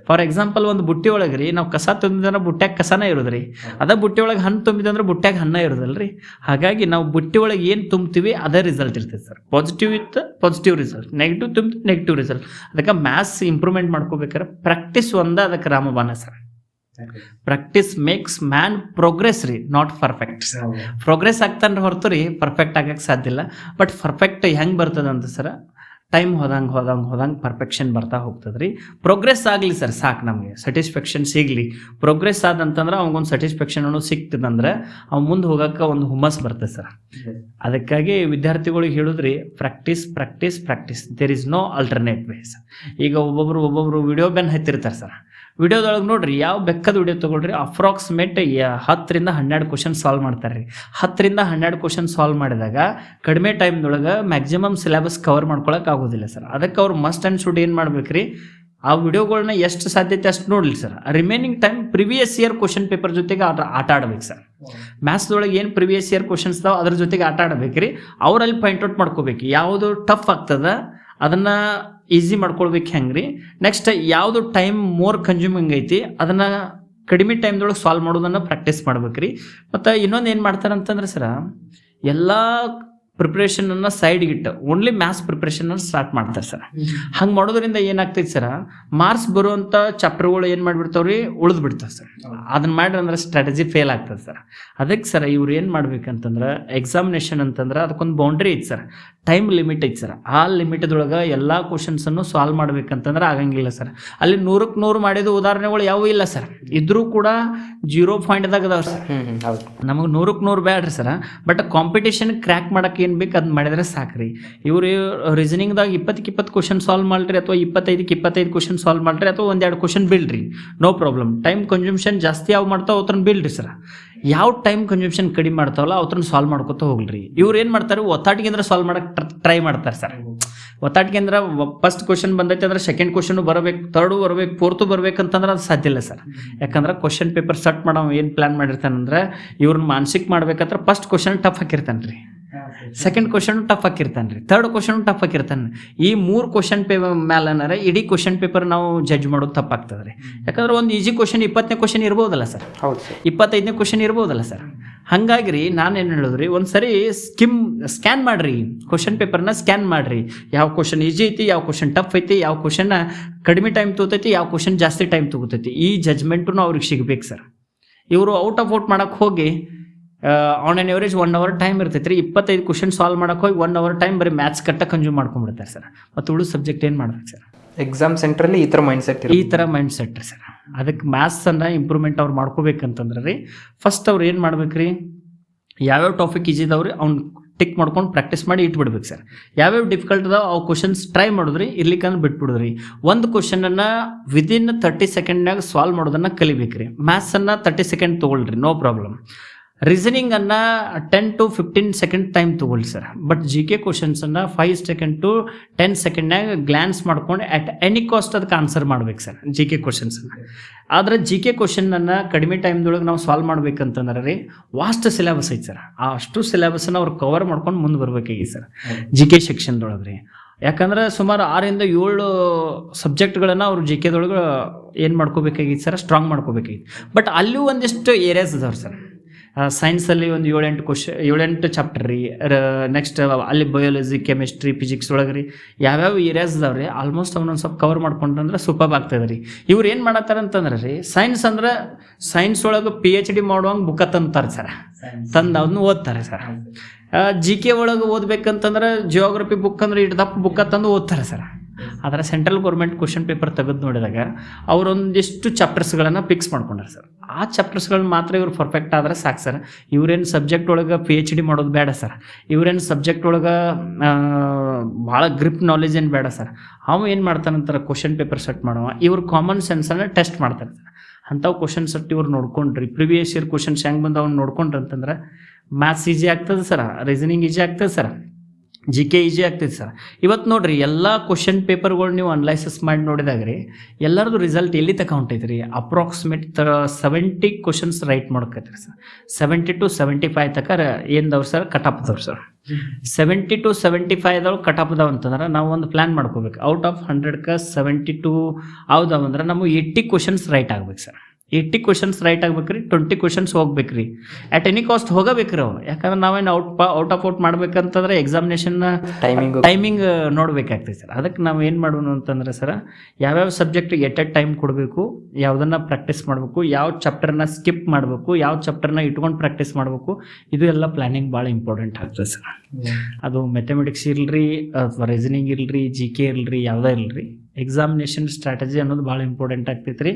ಫಾರ್ ಎಕ್ಸಾಂಪಲ್ ಒಂದು ಬುಟ್ಟಿ ಒಳಗೆ ರೀ ನಾವು ಕಸ ತುಂಬಿದ್ರೆ ಬುಟ್ಟ್ಯಾಗ ಕಸನ ಇರೋದು ರೀ ಅದ ಬುಟ್ಟಿ ಒಳಗೆ ಹಣ್ಣು ತುಂಬಿದಂದ್ರೆ ಬುಟ್ಟ್ಯಾಗ ಹಣ್ಣ ಇರೋದಲ್ಲ ರೀ ಹಾಗಾಗಿ ನಾವು ಬುಟ್ಟಿ ಒಳಗೆ ಏನು ತುಂಬ್ತೀವಿ ಅದೇ ರಿಸಲ್ಟ್ ಇರ್ತೈತೆ ಸರ್. ಪಾಸಿಟಿವ್ ಇತ್ತು ಪಾಸಿಟಿವ್ ರಿಸಲ್ಟ್ ನೆಗೆಟಿವ್ ತುಂಬ ನೆಗೆಟಿವ್ ರಿಸಲ್ಟ್ ಅದಕ್ಕೆ ಮ್ಯಾಥ್ಸ್ ಇಂಪ್ರೂವ್ಮೆಂಟ್ ಮಾಡ್ಕೋಬೇಕಾದ್ರೆ ಪ್ರಾಕ್ಟೀಸ್ ಒಂದ ಅದಕ್ಕೆ ರಾಮಬಾನ sir. Practice makes man progress ರೀ ನಾಟ್ ಪರ್ಫೆಕ್ಟ್ ಪ್ರೋಗ್ರೆಸ್ ಆಗ್ತಾನೆ ಹೊರತು ರೀ ಪರ್ಫೆಕ್ಟ್ ಆಗಕ್ಕೆ ಸಾಧ್ಯ ಇಲ್ಲ. ಬಟ್ ಪರ್ಫೆಕ್ಟ್ ಹೆಂಗೆ ಬರ್ತದೆ ಅಂತ ಸರ್ ಟೈಮ್ ಹೋದಂಗೆ ಹೋದಂಗೆ ಹೋದಂಗೆ ಪರ್ಫೆಕ್ಷನ್ ಬರ್ತಾ ಹೋಗ್ತದೆ ರೀ. ಪ್ರೋಗ್ರೆಸ್ ಆಗಲಿ ಸರ್ ಸಾಕು ನಮಗೆ. ಸ್ಯಾಟಿಸ್ಫ್ಯಾಕ್ಷನ್ ಸಿಗಲಿ. ಪ್ರೋಗ್ರೆಸ್ ಆದಂತಂದ್ರೆ ಅವ್ಗೊಂದು ಸ್ಯಾಟಿಸ್ಫ್ಯಾಕ್ಷನ್ ಅನ್ನೋ ಸಿಕ್ತದಂದ್ರೆ ಅವ್ನು ಮುಂದೆ ಹೋಗಕ್ಕ ಒಂದು ಹುಮ್ಮಸ್ ಬರ್ತದೆ ಸರ್. ಅದಕ್ಕಾಗಿ ವಿದ್ಯಾರ್ಥಿಗಳಿಗೆ ಹೇಳಿದ್ರಿ practice practice practice there is no alternate ways ಈಗ ಒಬ್ಬೊಬ್ರು ಒಬ್ಬೊಬ್ರು ವಿಡಿಯೋ ಬ್ಯಾನ್ ಹತ್ತಿರ್ತಾರೆ ಸರ್. ವಿಡಿಯೋದೊಳಗೆ ನೋಡ್ರಿ, ಯಾವ ಬೆಕ್ಕದ ವಿಡಿಯೋ ತೊಗೊಳ್ರಿ ಅಪ್ರಾಕ್ಸಿಮೇಟ್ ಹತ್ತರಿಂದ ಹನ್ನೆರಡು ಕ್ವಶನ್ ಸಾಲ್ವ್ ಮಾಡ್ತಾರೆ ರೀ ಹತ್ತರಿಂದ ಹನ್ನೆರಡು ಕ್ವಶನ್ ಸಾಲ್ವ್ ಮಾಡಿದಾಗ ಕಡಿಮೆ ಟೈಮ್ದೊಳಗೆ ಮ್ಯಾಕ್ಸಿಮಮ್ ಸಿಲೆಬಸ್ ಕವರ್ ಮಾಡ್ಕೊಳಕ್ಕೆ ಆಗೋದಿಲ್ಲ ಸರ್ ಅದಕ್ಕೆ ಅವ್ರು ಮಸ್ಟ್ ಆ್ಯಂಡ್ ಶುಡ್ ಏನು ಮಾಡ್ಬೇಕು ರೀ ಆ ವಿಡಿಯೋಗಳನ್ನ ಎಷ್ಟು ಸಾಧ್ಯತೆ ಅಷ್ಟು ನೋಡಲಿ sir remaining time previous year question paper ಜೊತೆಗೆ ಆಟ ಆಟ ಆಡ್ಬೇಕು ಸರ್ ಮ್ಯಾಥ್ಸ್ದೊಳಗೆ ಏನು ಪ್ರಿವಿಯಸ್ ಇಯರ್ ಕ್ವಶನ್ಸ್ ಅದಾವ, ಅದ್ರ ಜೊತೆಗೆ ಆಟ ಆಡ್ಬೇಕು ರೀ ಅವರಲ್ಲಿ ಪಾಯಿಂಟ್ ಔಟ್ ಮಾಡ್ಕೋಬೇಕು. ಯಾವುದು ಟಫ್ ಆಗ್ತದ ಅದನ್ನು ಈಸಿ ಮಾಡ್ಕೊಳ್ಬೇಕು ಹೆಂಗ್ರಿ? ನೆಕ್ಸ್ಟ್ ಯಾವುದು ಟೈಮ್ ಮೋರ್ ಕನ್ಸ್ಯೂಮಿಂಗ್ ಐತಿ ಅದನ್ನು ಕಡಿಮೆ ಟೈಮ್ದೊಳಗೆ ಸಾಲ್ವ್ ಮಾಡೋದನ್ನು ಪ್ರಾಕ್ಟೀಸ್ ಮಾಡ್ಬೇಕ್ರಿ. ಮತ್ತು ಇನ್ನೊಂದು ಏನು ಮಾಡ್ತಾರೆ ಅಂತಂದ್ರೆ ಸರ ಎಲ್ಲ ಪ್ರಿಪ್ರೇಷನನ್ನು ಸೈಡ್ಗಿಟ್ಟು ಓನ್ಲಿ ಮ್ಯಾಥ್ಸ್ ಪ್ರಿಪ್ರೇಷನ್ ಸ್ಟಾರ್ಟ್ ಮಾಡ್ತಾರೆ ಸರ್. ಹಂಗೆ ಮಾಡೋದ್ರಿಂದ ಏನಾಗ್ತೈತೆ ಸರ ಮಾರ್ಕ್ಸ್ ಬರುವಂಥ ಚಾಪ್ಟರ್ಗಳು ಏನು ಮಾಡಿಬಿಡ್ತಾವ್ರಿ? ಉಳಿದು ಬಿಡ್ತಾವೆ ಸರ್ ಅದನ್ನ ಮಾಡ್ರಿ ಅಂದ್ರೆ ಸ್ಟ್ರಾಟಜಿ ಫೇಲ್ ಆಗ್ತದೆ ಸರ್. ಅದಕ್ಕೆ ಸರ್ ಇವ್ರು ಏನು ಮಾಡ್ಬೇಕಂತಂದ್ರೆ ಎಕ್ಸಾಮಿನೇಷನ್ ಅಂತಂದ್ರೆ ಅದಕ್ಕೊಂದು ಬೌಂಡ್ರಿ ಐತೆ ಸರ್. ಟೈಮ್ ಲಿಮಿಟ್ ಐತಿ ಸರ್. ಆ ಲಿಮಿಟ್ದೊಳಗೆ ಎಲ್ಲ ಕ್ವಶನ್ಸನ್ನು ಸಾಲ್ವ್ ಮಾಡ್ಬೇಕಂತಂದ್ರೆ ಆಗಂಗಿಲ್ಲ ಸರ್. ಅಲ್ಲಿ ನೂರಕ್ಕೆ ನೂರು ಮಾಡಿದ ಉದಾಹರಣೆಗಳು ಯಾವೂ ಇಲ್ಲ ಸರ್. ಇದ್ರೂ ಕೂಡ ಜೀರೋ ಪಾಯಿಂಟ್ದಾಗ ಅದಾವ ಸರ್. ಹೌದು. ನಮಗೆ ನೂರಕ್ಕೆ ನೂರು ಬ್ಯಾಡ್ರಿ ಸರ್. ಬಟ್ ಕಾಂಪಿಟೇಷನ್ ಕ್ರ್ಯಾಕ್ ಮಾಡಕ್ಕೆ ಏನು ಬೇಕು ಅದನ್ನ ಮಾಡಿದ್ರೆ ಸಾಕ್ರಿ. ಇವರು ರೀಸನಿಂಗ್ದಾಗ ಇಪ್ಪತ್ತಕ್ಕೆ ಇಪ್ಪತ್ತು ಕ್ವಶನ್ ಸಾಲ್ವ್ ಮಾಡಿರಿ ಅಥವಾ ಇಪ್ಪತ್ತೈದಕ್ಕೆ ಇಪ್ಪತ್ತೈದು ಕ್ವಶನ್ ಸಾಲ್ವ್ ಮಾಡಿರಿ ಅಥವಾ ಒಂದೆರಡು ಕ್ವಶನ್ ಬಿಲ್ಡ್ರಿ ನೋ ಪ್ರಾಬ್ಲಮ್ ಟೈಮ್ ಕನ್ಸ್ಯೂಮ್ಷನ್ ಜಾಸ್ತಿ ಯಾವ ಮಾಡ್ತಾವ ಅವ್ರನ್ನ ಬಿಲ್ಡ್ರಿ ಸರ್. ಯಾವ ಟೈಮ್ ಕನ್ಸ್ಯೂಮ್ಷನ್ ಕಡಿಮೆ ಮಾಡ್ತಾವಲ್ಲ ಅವ್ರನ್ನ ಸಾಲ್ವ್ ಮಾಡ್ಕೊತ ಹೋಗ್ಲಿ ಇವ್ರು ಏನು ಮಾಡ್ತಾರೆ ಒತ್ತಾಟಿಗೆ ಅಂದ್ರೆ ಸಾಲ್ವ್ ಮಾಡಕ್ಕೆ ಟ್ರೈ ಮಾಡ್ತಾರೆ ಸರ್. ಒತ್ತಾಟಿಗೆ ಅಂದ್ರೆ ಫಸ್ಟ್ ಕ್ವಶನ್ ಬಂದೈತೆ ಅಂದ್ರೆ ಸೆಕೆಂಡ್ ಕ್ವಶನು ಬರಬೇಕು ತರ್ಡು ಬರ್ಬೇಕು ಫೋರ್ತು ಬರ್ಬೇಕಂತಂದ್ರೆ ಅದು ಸಾಧ್ಯ ಇಲ್ಲ ಸರ್. ಯಾಕಂದ್ರೆ ಕ್ವಶನ್ ಪೇಪರ್ ಸೆಟ್ ಮಾಡೋ ಏನು ಪ್ಲ್ಯಾನ್ ಮಾಡಿರ್ತಾನಂದ್ರೆ ಇವ್ರನ್ನ ಮಾನಸಿಕ ಮಾಡ್ಬೇಕಂದ್ರೆ ಫಸ್ಟ್ ಕ್ವಶನ್ ಟಫ್ ಹಾಕಿರ್ತಾನೆ ರೀ ಸೆಕೆಂಡ್ ಕ್ವಶನ್ ಟಫ್ ಹಾಕಿರ್ತಾನೆ ರೀ. ತರ್ಡ್ ಕ್ವಶನ್ ಟಫ್ ಹಾಕಿರ್ತಾನೆ ಈ ಮೂರು ಕ್ವಶನ್ ಪೇಪರ್ ಮೇಲೆ ಇಡೀ ಕ್ವಶನ್ ಪೇಪರ್ ನಾವು ಜಡ್ಜ್ ಮಾಡೋದು ತಪ್ಪಾಗ್ತದೆ ರೀ. ಯಾಕಂದ್ರೆ ಒಂದು ಈಜಿ ಕ್ವಶನ್ ಇಪ್ಪತ್ತನೇ ಕ್ವಶನ್ ಇರ್ಬೋದಲ್ಲ ಸರ್? ಹೌದು ಸರ್. ಇಪ್ಪತ್ತೈದನೇ ಕ್ವಶನ್ ಇರ್ಬೋದಲ್ಲ ಸರ್? ಹಾಗಾಗಿ ರೀ ನಾನೇನು ಹೇಳಿದ್ರಿ ಒಂದು ಸರಿ ಸ್ಕಿಮ್ ಸ್ಕ್ಯಾನ್ ಮಾಡಿರಿ. ಕ್ವಶನ್ ಪೇಪರ್ನ ಸ್ಕ್ಯಾನ್ ಮಾಡಿರಿ. ಯಾವ ಕ್ವಶನ್ ಈಜಿ ಐತಿ ಯಾವ ಕ್ವಶನ್ ಟಫ್ ಐತಿ ಯಾವ ಕ್ವಶನ್ ಕಡಿಮೆ ಟೈಮ್ ತಗೋತೈತಿ ಯಾವ ಕ್ವಶನ್ ಜಾಸ್ತಿ ಟೈಮ್ ತಗೋತೈತಿ. ಈ ಜಜ್ಮೆಂಟು ಅವ್ರಿಗೆ ಸಿಗ್ಬೇಕು ಸರ್. ಇವರು ಔಟ್ ಆಫ್ ಔಟ್ ಮಾಡೋಕ್ಕೆ ಹೋಗಿ on an average one hour time ಇರ್ತೈತೆ ರೀ ಇಪ್ಪತ್ತೈದು ಕ್ವಶನ್ ಸಾಲ್ವ್ ಮಾಡೋಕೆ ಹೋಗಿ ಒನ್ ಅವರ್ ಟೈಮ್ ಬರೀ ಮ್ಯಾಥ್ಸ್ ಕಟ್ಟ ಕನ್ಸ್ಯೂಮ್ ಮಾಡ್ಕೊಂಡ್ಬಿಡ್ತಾರೆ ಸರ್ ಮತ್ತು ಉಳಿದ ಸಬ್ಜೆಕ್ಟ್ ಏನು ಮಾಡ್ಬೇಕು ಸರ್ ಎಕ್ಸಾಮ್ ಸೆಂಟ್ರಲ್ಲಿ ಈ ಥರ ಮೈಂಡ್ ಸೆಟ್ ಈ ಥರ ಮೈಂಡ್ ಸೆಟ್ ರೀ ಸರ್ ಅದಕ್ಕೆ ಮ್ಯಾಥ್ಸನ್ನು ಇಂಪ್ರೂವ್ಮೆಂಟ್ ಅವ್ರು ಮಾಡ್ಕೋಬೇಕಂತಂದ್ರೆ ರೀ ಫಸ್ಟ್ ಅವ್ರು ಏನು ಮಾಡ್ಬೇಕು ರೀ? ಯಾವ್ಯಾವ ಟಾಪಿಕ್ ಈಜಿ ರೀ ಅವ್ನು ಟಿಕ್ ಮಾಡ್ಕೊಂಡು ಪ್ರಾಕ್ಟೀಸ್ ಮಾಡಿ ಇಟ್ಬಿಡ್ಬೇಕು ಸರ್ ಯಾವ್ಯಾವ ಡಿಫಿಕಲ್ಟ್ ಅದಾವೆ ಅವು ಕ್ವಶನ್ಸ್ ಟ್ರೈ ಮಾಡಿದ್ರಿ ಇರ್ಲಿಕ್ಕಂದ್ರೆ ಬಿಟ್ಬಿಡಿದ್ರಿ. ಒಂದು ಕ್ವಶನನ್ನು ವಿದಿನ್ ತರ್ಟಿ ಸೆಕೆಂಡ್ನಾಗ ಸಾಲ್ವ್ ಮಾಡೋದನ್ನು ಕಲಿಬೇಕು ರೀ ಮ್ಯಾಥ್ಸನ್ನು ತರ್ಟಿ ಸೆಕೆಂಡ್ ತೊಗೊಳ್ರಿ no problem ರೀಸನಿಂಗನ್ನು ten to fifteen second time ತಗೊಳ್ಳಿ ಸರ್ ಬಟ್ ಜಿ ಕೆ ಅನ್ನ ಫೈವ್ ಸೆಕೆಂಡ್ ಟು ಟೆನ್ ಸೆಕೆಂಡ್ನಾಗ ಗ್ಲ್ಯಾನ್ಸ್ ಮಾಡ್ಕೊಂಡು ಅಟ್ ಎನಿ ಕಾಸ್ಟ್ ಅದಕ್ಕೆ ಆನ್ಸರ್ ಮಾಡ್ಬೇಕು ಸರ್ ಜಿ ಕೆ ಕ್ವಶನ್ಸನ್ನು ಆದ್ರೆ ಜಿ ಕೆ ಅನ್ನ ಕಡಿಮೆ ಟೈಮ್ದೊಳಗೆ ನಾವು ಸಾಲ್ವ್ ಮಾಡ್ಬೇಕಂತಂದ್ರೆ ರೀ ವಾಸ್ಟ್ ಸಿಲೆಬಸ್ ಐತೆ ಸರ್ ಆ ಅಷ್ಟು ಸಿಲೆಬಸ್ನ ಅವ್ರು ಕವರ್ ಮಾಡ್ಕೊಂಡು ಮುಂದೆ ಬರ್ಬೇಕಾಗಿ ಸರ್ ಜಿ ಕೆ ಸೆಕ್ಷನ್ದೊಳಗೆ ರೀ. ಯಾಕಂದ್ರೆ ಸುಮಾರು ಆರಿಂದ ಏಳು ಸಬ್ಜೆಕ್ಟ್ಗಳನ್ನು ಅವ್ರು ಜಿ ಕೆದೊಳಗೆ ಏನು ಮಾಡ್ಕೋಬೇಕಾಗಿತ್ತು ಸರ್ ಸ್ಟ್ರಾಂಗ್ ಮಾಡ್ಕೋಬೇಕಾಗಿತ್ತು ಬಟ್ ಅಲ್ಲೂ ಒಂದಿಷ್ಟು ಏರಿಯಾಸ್ ಅದಾವ್ರಿ ಸರ್ ಸೈನ್ಸಲ್ಲಿ ಒಂದು ಏಳೆಂಟು ಕ್ವಶನ್ ಏಳೆಂಟು ಚಾಪ್ಟರ್ ರೀ. ನೆಕ್ಸ್ಟ್ ಅಲ್ಲಿ ಬಯೋಲಜಿ ಕೆಮಿಸ್ಟ್ರಿ ಫಿಸಿಕ್ಸ್ ಒಳಗೆ ರೀ. ಯಾವ್ಯಾವ ಏರಿಯಾಸ್ ಇದಾವೆ ರೀ ಆಲ್ಮೋಸ್ಟ್ ಅವನೊಂದು ಸ್ವಲ್ಪ ಕವರ್ ಮಾಡ್ಕೊಂಡ್ರೆ ಸೂಪರ್ ಆಗ್ತದೆ ರೀ. ಇವ್ರು ಏನು ಮಾಡತ್ತಾರ ಅಂತಂದ್ರೆ ರೀ ಸೈನ್ಸ್ ಅಂದ್ರೆ ಸೈನ್ಸ್ ಒಳಗೆ ಪಿ ಎಚ್ ಡಿ ಮಾಡುವಂಗೆ ಬುಕ್ಕ ತಂತಾರೆ ಸರ್. ತಂದು ಅದನ್ನು ಓದ್ತಾರೆ ಸರ್. ಜಿ ಕೆ ಒಳಗೆ ಓದ್ಬೇಕಂತಂದ್ರೆ ಜಿಯೋಗ್ರಫಿ ಬುಕ್ ಅಂದ್ರೆ ಇಟ್ಟು ದಪ್ಪ ಬುಕ್ಕ ತಂದು ಓದ್ತಾರೆ ಸರ್. ಆದರೆ ಸೆಂಟ್ರಲ್ ಗೌರ್ಮೆಂಟ್ ಕ್ವಶನ್ ಪೇಪರ್ ತೆಗೆದು ನೋಡಿದಾಗ ಅವರೊಂದಿಷ್ಟು ಚಾಪ್ಟರ್ಸ್ಗಳನ್ನು ಫಿಕ್ಸ್ ಮಾಡ್ಕೊಂಡಾರೆ ಸರ್. ಆ ಚಾಪ್ಟರ್ಸ್ಗಳನ್ನ ಮಾತ್ರ ಇವ್ರು ಪರ್ಫೆಕ್ಟ್ ಆದರೆ ಸಾಕು ಸರ್. ಇವ್ರೇನು ಸಬ್ಜೆಕ್ಟ್ ಒಳಗೆ ಪಿ ಎಚ್ ಡಿ ಮಾಡೋದು ಬೇಡ ಸರ್. ಇವ್ರೇನು ಸಬ್ಜೆಕ್ಟ್ ಒಳಗೆ ಭಾಳ ಗ್ರಿಪ್ ನಾಲೆಜ್ ಏನು ಬೇಡ ಸರ್. ಅವ ಏನು ಮಾಡ್ತಾನಂತಾರೆ ಕ್ವಶನ್ ಪೇಪರ್ ಸೆಟ್ ಮಾಡುವ. ಇವ್ರು ಕಾಮನ್ ಸೆನ್ಸನ್ನು ಟೆಸ್ಟ್ ಮಾಡ್ತಾರೆ ಸರ್. ಅಂಥವು ಕ್ವಶನ್ ಸೆಟ್ ಇವ್ರು ನೋಡ್ಕೊಂಡ್ರಿ. ಪ್ರಿವಿಯಸ್ ಇಯರ್ ಕ್ವಶನ್ಸ್ ಹೆಂಗೆ ಬಂದು ಅವ್ನು ನೋಡ್ಕೊಂಡ್ರಿ ಅಂತಂದ್ರೆ ಮ್ಯಾಥ್ಸ್ ಈಜಿ ಆಗ್ತದೆ ಸರ್. ರೀಸನಿಂಗ್ ಈಜಿ ಆಗ್ತದೆ ಸರ್. ಜಿ ಕೆ ಈಜಿ ಆಗ್ತೈತೆ ಸರ್ ಇವತ್ತು ನೋಡಿರಿ ಎಲ್ಲ ಕ್ವಶನ್ ಪೇಪರ್ಗಳು ನೀವು ಅನಲೈಸಿಸ್ ಮಾಡಿ ನೋಡಿದಾಗ ರೀ ಎಲ್ಲರದು ರಿಸಲ್ಟ್ ಎಲ್ಲಿ ತಕ ಹೊಂಟೈತೆ ರೀ approximate seventy questions write ಮಾಡ್ಕೈತ್ರಿ sir seventy to seventy five ತಕ ಏನದವ್ರು ಸರ್ ಕಟ್ ಅದಾವ್ರಿ ಸರ್ ಸೆವೆಂಟಿ ಟು ಸೆವೆಂಟಿ ಫೈವ್ದವ್ರು ಕಟ್ ಅದಾವ ಅಂತಂದ್ರೆ ನಾವು ಒಂದು ಪ್ಲ್ಯಾನ್ ಮಾಡ್ಕೋಬೇಕು. ಔಟ್ ಆಫ್ ಹಂಡ್ರೆಡ್ಕ ಸೆವೆಂಟಿ ಟು ಯಾವ್ದಾವ ಅಂದ್ರೆ ನಮಗೆ ಏಯ್ಟಿ ಕ್ವಶನ್ಸ್ ರೈಟ್ ಆಗ್ಬೇಕು ಸರ್ ಏಯ್ಟಿ ಕ್ವಶನ್ಸ್ ರೈಟ್ ಆಗ್ಬೇಕ್ರಿ ರೀ ಟ್ವೆಂಟಿ ಕ್ವಶನ್ಸ್ ಹೋಗ್ಬೇಕ್ರಿ. ಅಟ್ ಎನಿ ಕಾಸ್ಟ್ ಹೋಗಬೇಕ್ರಿ ಅವು ಯಾಕಂದ್ರೆ ನಾವೇನು ಔಟ್ ಔಟ್ ಆಫ್ ಔಟ್ ಮಾಡ್ಬೇಕಂತಂದ್ರೆ ಎಕ್ಸಾಮಿನೇಷನ್ ಟೈಮಿಂಗ್ ಟೈಮಿಂಗ್ ನೋಡ್ಬೇಕಾಗ್ತದೆ ಸರ್. ಅದಕ್ಕೆ ನಾವು ಏನು ಮಾಡೋಣ ಅಂತಂದ್ರೆ ಸರ್ ಯಾವ್ಯಾವ ಸಬ್ಜೆಕ್ಟ್ ಎಟ್ ಎಟ್ ಟೈಮ್ ಕೊಡಬೇಕು ಯಾವುದನ್ನು ಪ್ರಾಕ್ಟೀಸ್ ಮಾಡಬೇಕು ಯಾವ ಚಾಪ್ಟರ್ನ ಸ್ಕಿಪ್ ಮಾಡಬೇಕು ಯಾವ ಚಾಪ್ಟರ್ನ ಇಟ್ಕೊಂಡು ಪ್ರಾಕ್ಟೀಸ್ ಮಾಡಬೇಕು ಇದು ಎಲ್ಲ ಪ್ಲಾನಿಂಗ್ ಭಾಳ ಇಂಪಾರ್ಟೆಂಟ್ ಆಗ್ತದೆ ಸರ್. ಅದು ಮೆಥಮೆಟಿಕ್ಸ್ ಇಲ್ರಿ ಅಥವಾ ರೀಸನಿಂಗ್ ಇಲ್ರಿ ಜಿ ಕೆ ಇರಲಿ ಯಾವುದೇ ಇರಲಿ ಎಕ್ಸಾಮಿನೇಷನ್ ಸ್ಟ್ರಾಟಜಿ ಅನ್ನೋದು ಭಾಳ ಇಂಪಾರ್ಟೆಂಟ್ ಆಗ್ತೈತೆ ರೀ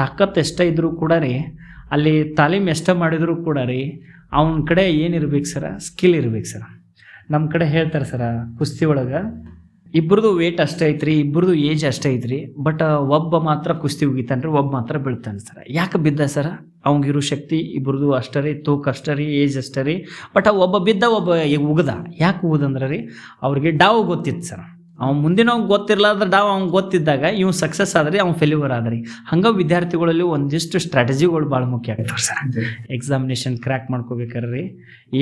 ತಾಕತ್ತು ಎಷ್ಟೇ ಇದ್ದರೂ ಕೂಡ ರೀ, ಅಲ್ಲಿ ತಾಲೀಮ್ ಎಷ್ಟೇ ಮಾಡಿದರೂ ಕೂಡ ರೀ, ಅವನ ಕಡೆ ಏನಿರ್ಬೇಕು ಸರ ಸ್ಕಿಲ್ ಇರ್ಬೇಕು ಸರ ನಮ್ಮ ಕಡೆ ಹೇಳ್ತಾರೆ ಸರ ಕುಸ್ತಿ ಒಳಗೆ ಇಬ್ಬರದು ವೇಟ್ ಅಷ್ಟೇ ಐತ್ರಿ ಇಬ್ಬರದು ಏಜ್ ಅಷ್ಟೇ ಐತ್ರಿ ಬಟ್ ಒಬ್ಬ ಮಾತ್ರ ಕುಸ್ತಿ ಉಗಿತಾನೆ ರೀ, ಒಬ್ಬ ಮಾತ್ರ ಬೀಳ್ತಾನೆ ಸರ್ ಯಾಕೆ ಬಿದ್ದ ಸರ ಅವಂಗಿರೋ ಶಕ್ತಿ ಇಬ್ಬರದು ಅಷ್ಟೇ ರೀ, ತೂಕ ಅಷ್ಟೇ ರೀ ಏಜ್ ಅಷ್ಟೇ ರೀ ಬಟ್ ಒಬ್ಬ ಬಿದ್ದ ಒಬ್ಬ ಉಗ್ದ. ಯಾಕೆ ಉಗ್ದಂದ್ರೆ ರೀ, ಅವ್ರಿಗೆ ಡಾವ್ ಗೊತ್ತಿತ್ತು ಸರ್ ಅವ್ನು ಮುಂದಿನ ಅವ್ನು ಗೊತ್ತಿರಲಾರ್ದ ಡಾವ್ ಅವ್ನು ಗೊತ್ತಿದ್ದಾಗ ಇವ್ನು ಸಕ್ಸಸ್ ಆದ್ರಿ ಅವ್ನು ಫೇಲ್ಯೂರ್ ಆದ್ರಿ. ಹಂಗೆ ವಿದ್ಯಾರ್ಥಿಗಳಲ್ಲಿ ಒಂದಿಷ್ಟು ಸ್ಟ್ರಾಟಜಿಗಳು ಭಾಳ ಮುಖ್ಯ ಆಗ್ತಾವೆ ಸರ್. Examination crack ಮಾಡ್ಕೋಬೇಕಾರ್ರಿ.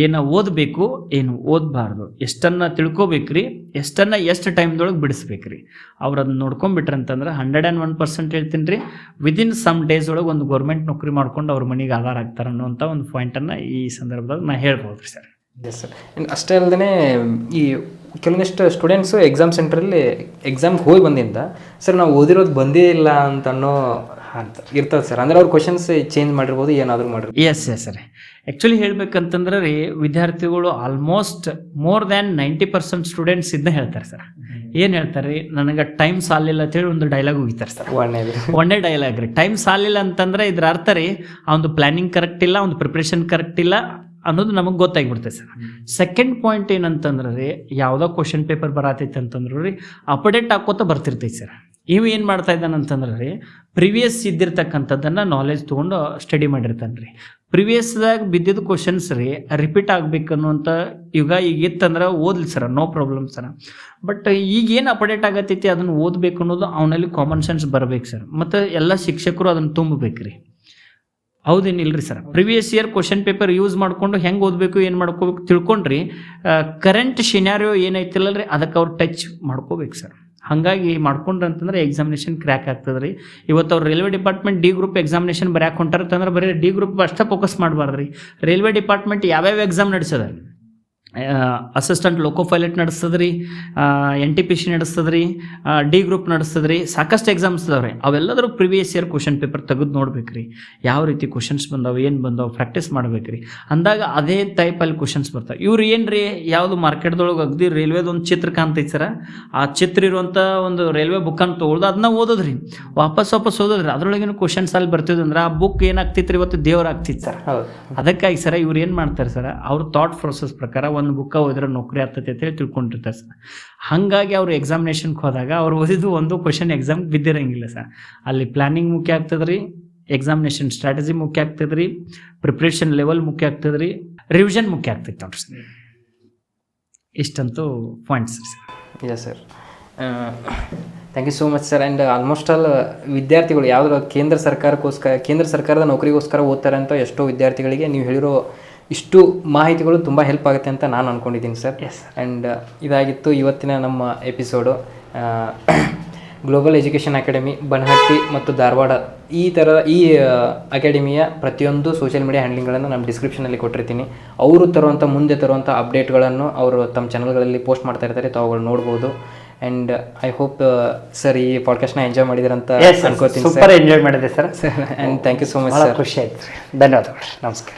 ಏನು ಓದಬೇಕು, ಏನು ಓದಬಾರ್ದು. ಎಷ್ಟನ್ನ ತಿಳ್ಕೊಬೇಕ್ರಿ, ಎಷ್ಟನ್ನ ಎಷ್ಟು ಟೈಮ್ದೊಳಗೆ ಬಿಡಿಸ್ಬೇಕ್ರಿ. ಅವ್ರು ಅದನ್ನ ನೋಡ್ಕೊಂಡ್ಬಿಟ್ರೆ ಅಂತಂದ್ರೆ ಹಂಡ್ರೆಡ್ ಆ್ಯಂಡ್ ಒನ್ ಪರ್ಸೆಂಟ್ ಹೇಳ್ತೀನಿ ರೀ ವಿದಿನ್ ಸಮ್ ಡೇಸ್ ಒಳಗೆ ಒಂದು ಗೌರ್ಮೆಂಟ್ ನೌಕರಿ ಮಾಡ್ಕೊಂಡು ಅವ್ರ ಮನೆಗೆ ಆಧಾರ ಆಗ್ತಾರೆ ಅನ್ನೋಂಥ ಒಂದು ಪಾಯಿಂಟನ್ನು ಈ ಸಂದರ್ಭದಾಗ ನಾ ಹೇಳ್ಬೋದು ರೀ ಸರ್. ಎಸ್ ಸರ್ ಅಷ್ಟೇ ಅಲ್ಲದೆ ಈ ಕೆಲವೊಂದಿಷ್ಟು ಸ್ಟೂಡೆಂಟ್ಸು ಎಕ್ಸಾಮ್ ಸೆಂಟ್ರಲ್ಲಿ ಎಕ್ಸಾಮ್ಗೆ ಹೋಗಿ ಬಂದಿಂದ ಸರ್ ನಾವು ಓದಿರೋದು ಬಂದೇ ಇಲ್ಲ ಅಂತ ಅನ್ನೋ ಅಂತ ಇರ್ತದೆ ಸರ್ ಅಂದ್ರೆ ಅವ್ರ ಕ್ವಶನ್ಸ್ ಚೇಂಜ್ ಮಾಡಿರ್ಬೋದು ಏನಾದರೂ ಮಾಡಿರ್ ಎಸ್ ಎಸ್ ಸರ್ ಆ್ಯಕ್ಚುಲಿ ಹೇಳ್ಬೇಕಂತಂದ್ರೆ ರೀ ವಿದ್ಯಾರ್ಥಿಗಳು almost more than ninety percent students ಇದನ್ನ ಹೇಳ್ತಾರೆ ಸರ್ ಏನು ಹೇಳ್ತಾರೆ ರೀ ನನಗೆ ಟೈಮ್ ಸಾಲಿಲ್ಲ ಅಂತೇಳಿ ಒಂದು ಡೈಲಾಗ್ ಹೋಗಿತಾರೆ ಸರ್ ಒಳ್ಳೆ ಒಳ್ಳೆ ಡೈಲಾಗ್ ರೀ. ಟೈಮ್ ಸಾಲಿಲ್ಲ ಅಂತಂದ್ರೆ ಇದ್ರ ಅರ್ಥ ರೀ ಆ ಒಂದು ಪ್ಲ್ಯಾನಿಂಗ್ ಕರೆಕ್ಟ್ ಇಲ್ಲ ಒಂದು ಪ್ರಿಪ್ರೇಷನ್ ಕರೆಕ್ಟ್ ಇಲ್ಲ ಅನ್ನೋದು ನಮಗೆ ಗೊತ್ತಾಗ್ಬಿಡ್ತೈತೆ ಸರ್. ಸೆಕೆಂಡ್ ಪಾಯಿಂಟ್ ಏನಂತಂದ್ರೆ ರೀ ಯಾವುದೋ ಕ್ವಶನ್ ಪೇಪರ್ ಬರತೈತೆ ಅಂತಂದ್ರೆ ರೀ ಅಪ್ಡೇಟ್ ಹಾಕೋತ ಬರ್ತಿರ್ತೈತೆ ಸರ್. ಇವ ಏನು ಮಾಡ್ತಾ ಇದ್ದಾನಂತಂದ್ರೆ ರೀ ಪ್ರಿವಿಯಸ್ ಇದ್ದಿರ್ತಕ್ಕಂಥದ್ದನ್ನು ನಾಲೆಜ್ ತೊಗೊಂಡು ಸ್ಟಡಿ ಮಾಡಿರ್ತಾನೆ ರೀ. ಪ್ರಿವಿಯಸ್ದಾಗ ಬಿದ್ದಿದ್ದ ಕ್ವಶನ್ಸ್ ರೀ ರಿಪೀಟ್ ಆಗ್ಬೇಕು ಅನ್ನುವಂಥ ಯುಗ ಈಗ ಇತ್ತಂದ್ರೆ ಓದ್ಲಿ sir no problem sir. But ಈಗ ಏನು ಅಪ್ಡೇಟ್ ಆಗತ್ತೈತಿ ಅದನ್ನು ಓದಬೇಕು ಅನ್ನೋದು ಅವನಲ್ಲಿ ಕಾಮನ್ ಸೆನ್ಸ್ ಬರ್ಬೇಕು ಸರ್. ಮತ್ತು ಎಲ್ಲ ಶಿಕ್ಷಕರು ಅದನ್ನು ತುಂಬಬೇಕು ರೀ ಹೌದೇನಿಲ್ರಿ sir? Previous year question paper use ಮಾಡಿಕೊಂಡು ಹೆಂಗೆ ಓದಬೇಕು, ಏನು ಮಾಡ್ಕೋಬೇಕು ತಿಳ್ಕೊಂಡ್ರಿ ಕರೆಂಟ್ ಶಿನಾರಿಯೋ ಏನೈತಿಲ್ಲ ರೀ ಅದಕ್ಕೆ ಅವ್ರು ಟಚ್ ಮಾಡ್ಕೋಬೇಕು ಸರ್. ಹಾಗಾಗಿ ಮಾಡ್ಕೊಂಡ್ರೆ ಅಂತಂದ್ರೆ ಎಕ್ಸಾಮಿನೇಷನ್ ಕ್ರ್ಯಾಕ್ ಆಗ್ತದೆ ರೀ ಇವತ್ತು ಅವ್ರು railway department D group examination ಬರ್ಯಾಕೆ ಹೊಂಟಾರಂತಂದ್ರೆ ಬರೀ ಡಿ ಗ್ರೂಪ್ ಅಷ್ಟೇ ಫೋಕಸ್ ಮಾಡಬಾರ್ದು ರೀ ರೈಲ್ವೆ ಡಿಪಾರ್ಟ್ಮೆಂಟ್ ಯಾವ್ಯಾವ ಎಕ್ಸಾಮ್ ನಡೆಸದ ಅಸಿಸ್ಟೆಂಟ್ ಲೋಕೋ ಪೈಲಟ್ ನಡೆಸ್ತದೆ ರೀ ಎನ್ ಟಿ ಪಿ ಸಿ ನಡೆಸ್ತದೆ ರೀ ಡಿ ಗ್ರೂಪ್ ನಡೆಸ್ತದೆ ರೀ ಸಾಕಷ್ಟು ಎಕ್ಸಾಮ್ಸ್ ಇದಾವೆ ಅವೆಲ್ಲದರೂ ಪ್ರಿವಿಯಸ್ ಇಯರ್ ಕ್ವಶನ್ ಪೇಪರ್ ತೆಗೆದು ನೋಡ್ಬೇಕು ರೀ ಯಾವ ರೀತಿ ಕ್ವಶನ್ಸ್ ಬಂದಾವೆ ಏನು ಬಂದಾವೆ ಪ್ರಾಕ್ಟೀಸ್ ಮಾಡ್ಬೇಕು ರೀ ಅಂದಾಗ ಅದೇ ಟೈಪಲ್ಲಿ ಕ್ವಶನ್ಸ್ ಬರ್ತಾವೆ. ಇವ್ರು ಏನು ರೀ ಯಾವುದು ಮಾರ್ಕೆಟ್ದೊಳಗೆ ಅಗದಿ ರೈಲ್ವೇದ ಒಂದು ಚಿತ್ರ ಕಾಣ್ತೈತೆ ಸರ ಆ ಚಿತ್ರ ಇರುವಂಥ ಒಂದು ರೈಲ್ವೆ ಬುಕ್ಕನ್ನು ತೊಗೊಳ್ದು ಅದನ್ನ ಓದೋದ್ರಿ. ವಾಪಸ್ ವಾಪಸ್ ಓದೋದ್ರಿ. ಅದ್ರೊಳಗಿನ ಕ್ವಶನ್ಸ್ ಅಲ್ಲಿ ಬರ್ತಿದ್ದಂದ್ರೆ ಆ ಬುಕ್ ಏನಾಗ್ತಿತ್ತು ರೀ ಇವತ್ತು ದೇವ್ರು ಆಗ್ತಿತ್ತು ಸರ್. ಅದಕ್ಕಾಗಿ ಸರ ಇವ್ರು ಏನು ಮಾಡ್ತಾರೆ ಸರ್ ಅವ್ರ ಥಾಟ್ ಪ್ರೊಸೆಸ್ ಪ್ರಕಾರ ಒಂದು ಬುಕ್ಕ ಓದಿದ್ರೆ ನೌಕರಿ ಆಗ್ತೈತೆ ಅಂತೇಳಿ ತಿಳ್ಕೊಂಡಿರ್ತಾರೆ ಸರ್ ಹಾಗಾಗಿ ಅವ್ರು ಎಕ್ಸಾಮಿನೇಷನ್ಗೆ ಹೋದಾಗ ಅವ್ರು ಓದಿದ್ದು ಒಂದು ಕ್ವಶನ್ ಎಕ್ಸಾಮ್ ಬಿದ್ದಿರಂಗಿಲ್ಲ ಸರ್ ಅಲ್ಲಿ ಪ್ಲಾನಿಂಗ್ ಮುಖ್ಯ ಆಗ್ತದೆ ರೀ ಎಕ್ಸಾಮಿನೇಷನ್ ಸ್ಟ್ರಾಟಜಿ ಮುಖ್ಯ ಆಗ್ತದ್ರಿ ಪ್ರಿಪ್ರೇಷನ್ ಲೆವೆಲ್ ಮುಖ್ಯ ಆಗ್ತದೆ ರೀ ರಿವಿಷನ್ ಮುಖ್ಯ ಆಗ್ತೈತೆ ನೋಡ್ರಿ sir ಇಷ್ಟಂತೂ points sir yes sir thank you so much sir and almost all ವಿದ್ಯಾರ್ಥಿಗಳು ಯಾವುದೋ ಕೇಂದ್ರ ಸರ್ಕಾರಕ್ಕೋಸ್ಕರ, ಕೇಂದ್ರ ಸರ್ಕಾರದ ನೌಕರಿಗೋಸ್ಕರ ಓದ್ತಾರೆ ಅಂತ ಎಷ್ಟೋ ವಿದ್ಯಾರ್ಥಿಗಳಿಗೆ ನೀವು ಹೇಳಿರೋ ಇಷ್ಟು ಮಾಹಿತಿಗಳು ತುಂಬ ಹೆಲ್ಪ್ ಆಗುತ್ತೆ ಅಂತ ನಾನು ಅಂದ್ಕೊಂಡಿದ್ದೀನಿ ಸರ್. ಎಸ್ ಆ್ಯಂಡ್ ಇದಾಗಿತ್ತು ಇವತ್ತಿನ ನಮ್ಮ episode global education academy Banahatti ಮತ್ತು ಧಾರವಾಡ ಈ ಥರ ಈ ಅಕಾಡೆಮಿಯ ಪ್ರತಿಯೊಂದು ಸೋಷಿಯಲ್ ಮೀಡಿಯಾ ಹ್ಯಾಂಡ್ಲಿಂಗ್ಗಳನ್ನು ನಾನು ಡಿಸ್ಕ್ರಿಪ್ಷನಲ್ಲಿ ಕೊಟ್ಟಿರ್ತೀನಿ. ಅವರು ತರುವಂಥ ಮುಂದೆ ತರುವಂಥ ಅಪ್ಡೇಟ್ಗಳನ್ನು ಅವರು ತಮ್ಮ ಚಾನಲ್ಗಳಲ್ಲಿ ಪೋಸ್ಟ್ ಮಾಡ್ತಾ ಇರ್ತಾರೆ ತಾವುಗಳು ನೋಡ್ಬೋದು. ಆ್ಯಂಡ್ ಐ ಹೋಪ್ ಸರ್ ಈ ಪಾಡ್ಕಾಸ್ಟ್ನ ಎಂಜಾಯ್ ಮಾಡಿದಿರಂತ ಅನ್ಕೋತೀನಿ ಸೂಪರ್ ಎಂಜಾಯ್ ಮಾಡಿದೆ sir sir and thank you so much sir ಖುಷಿ ಆಯ್ತು ಧನ್ಯವಾದಗಳು. ನಮಸ್ಕಾರ.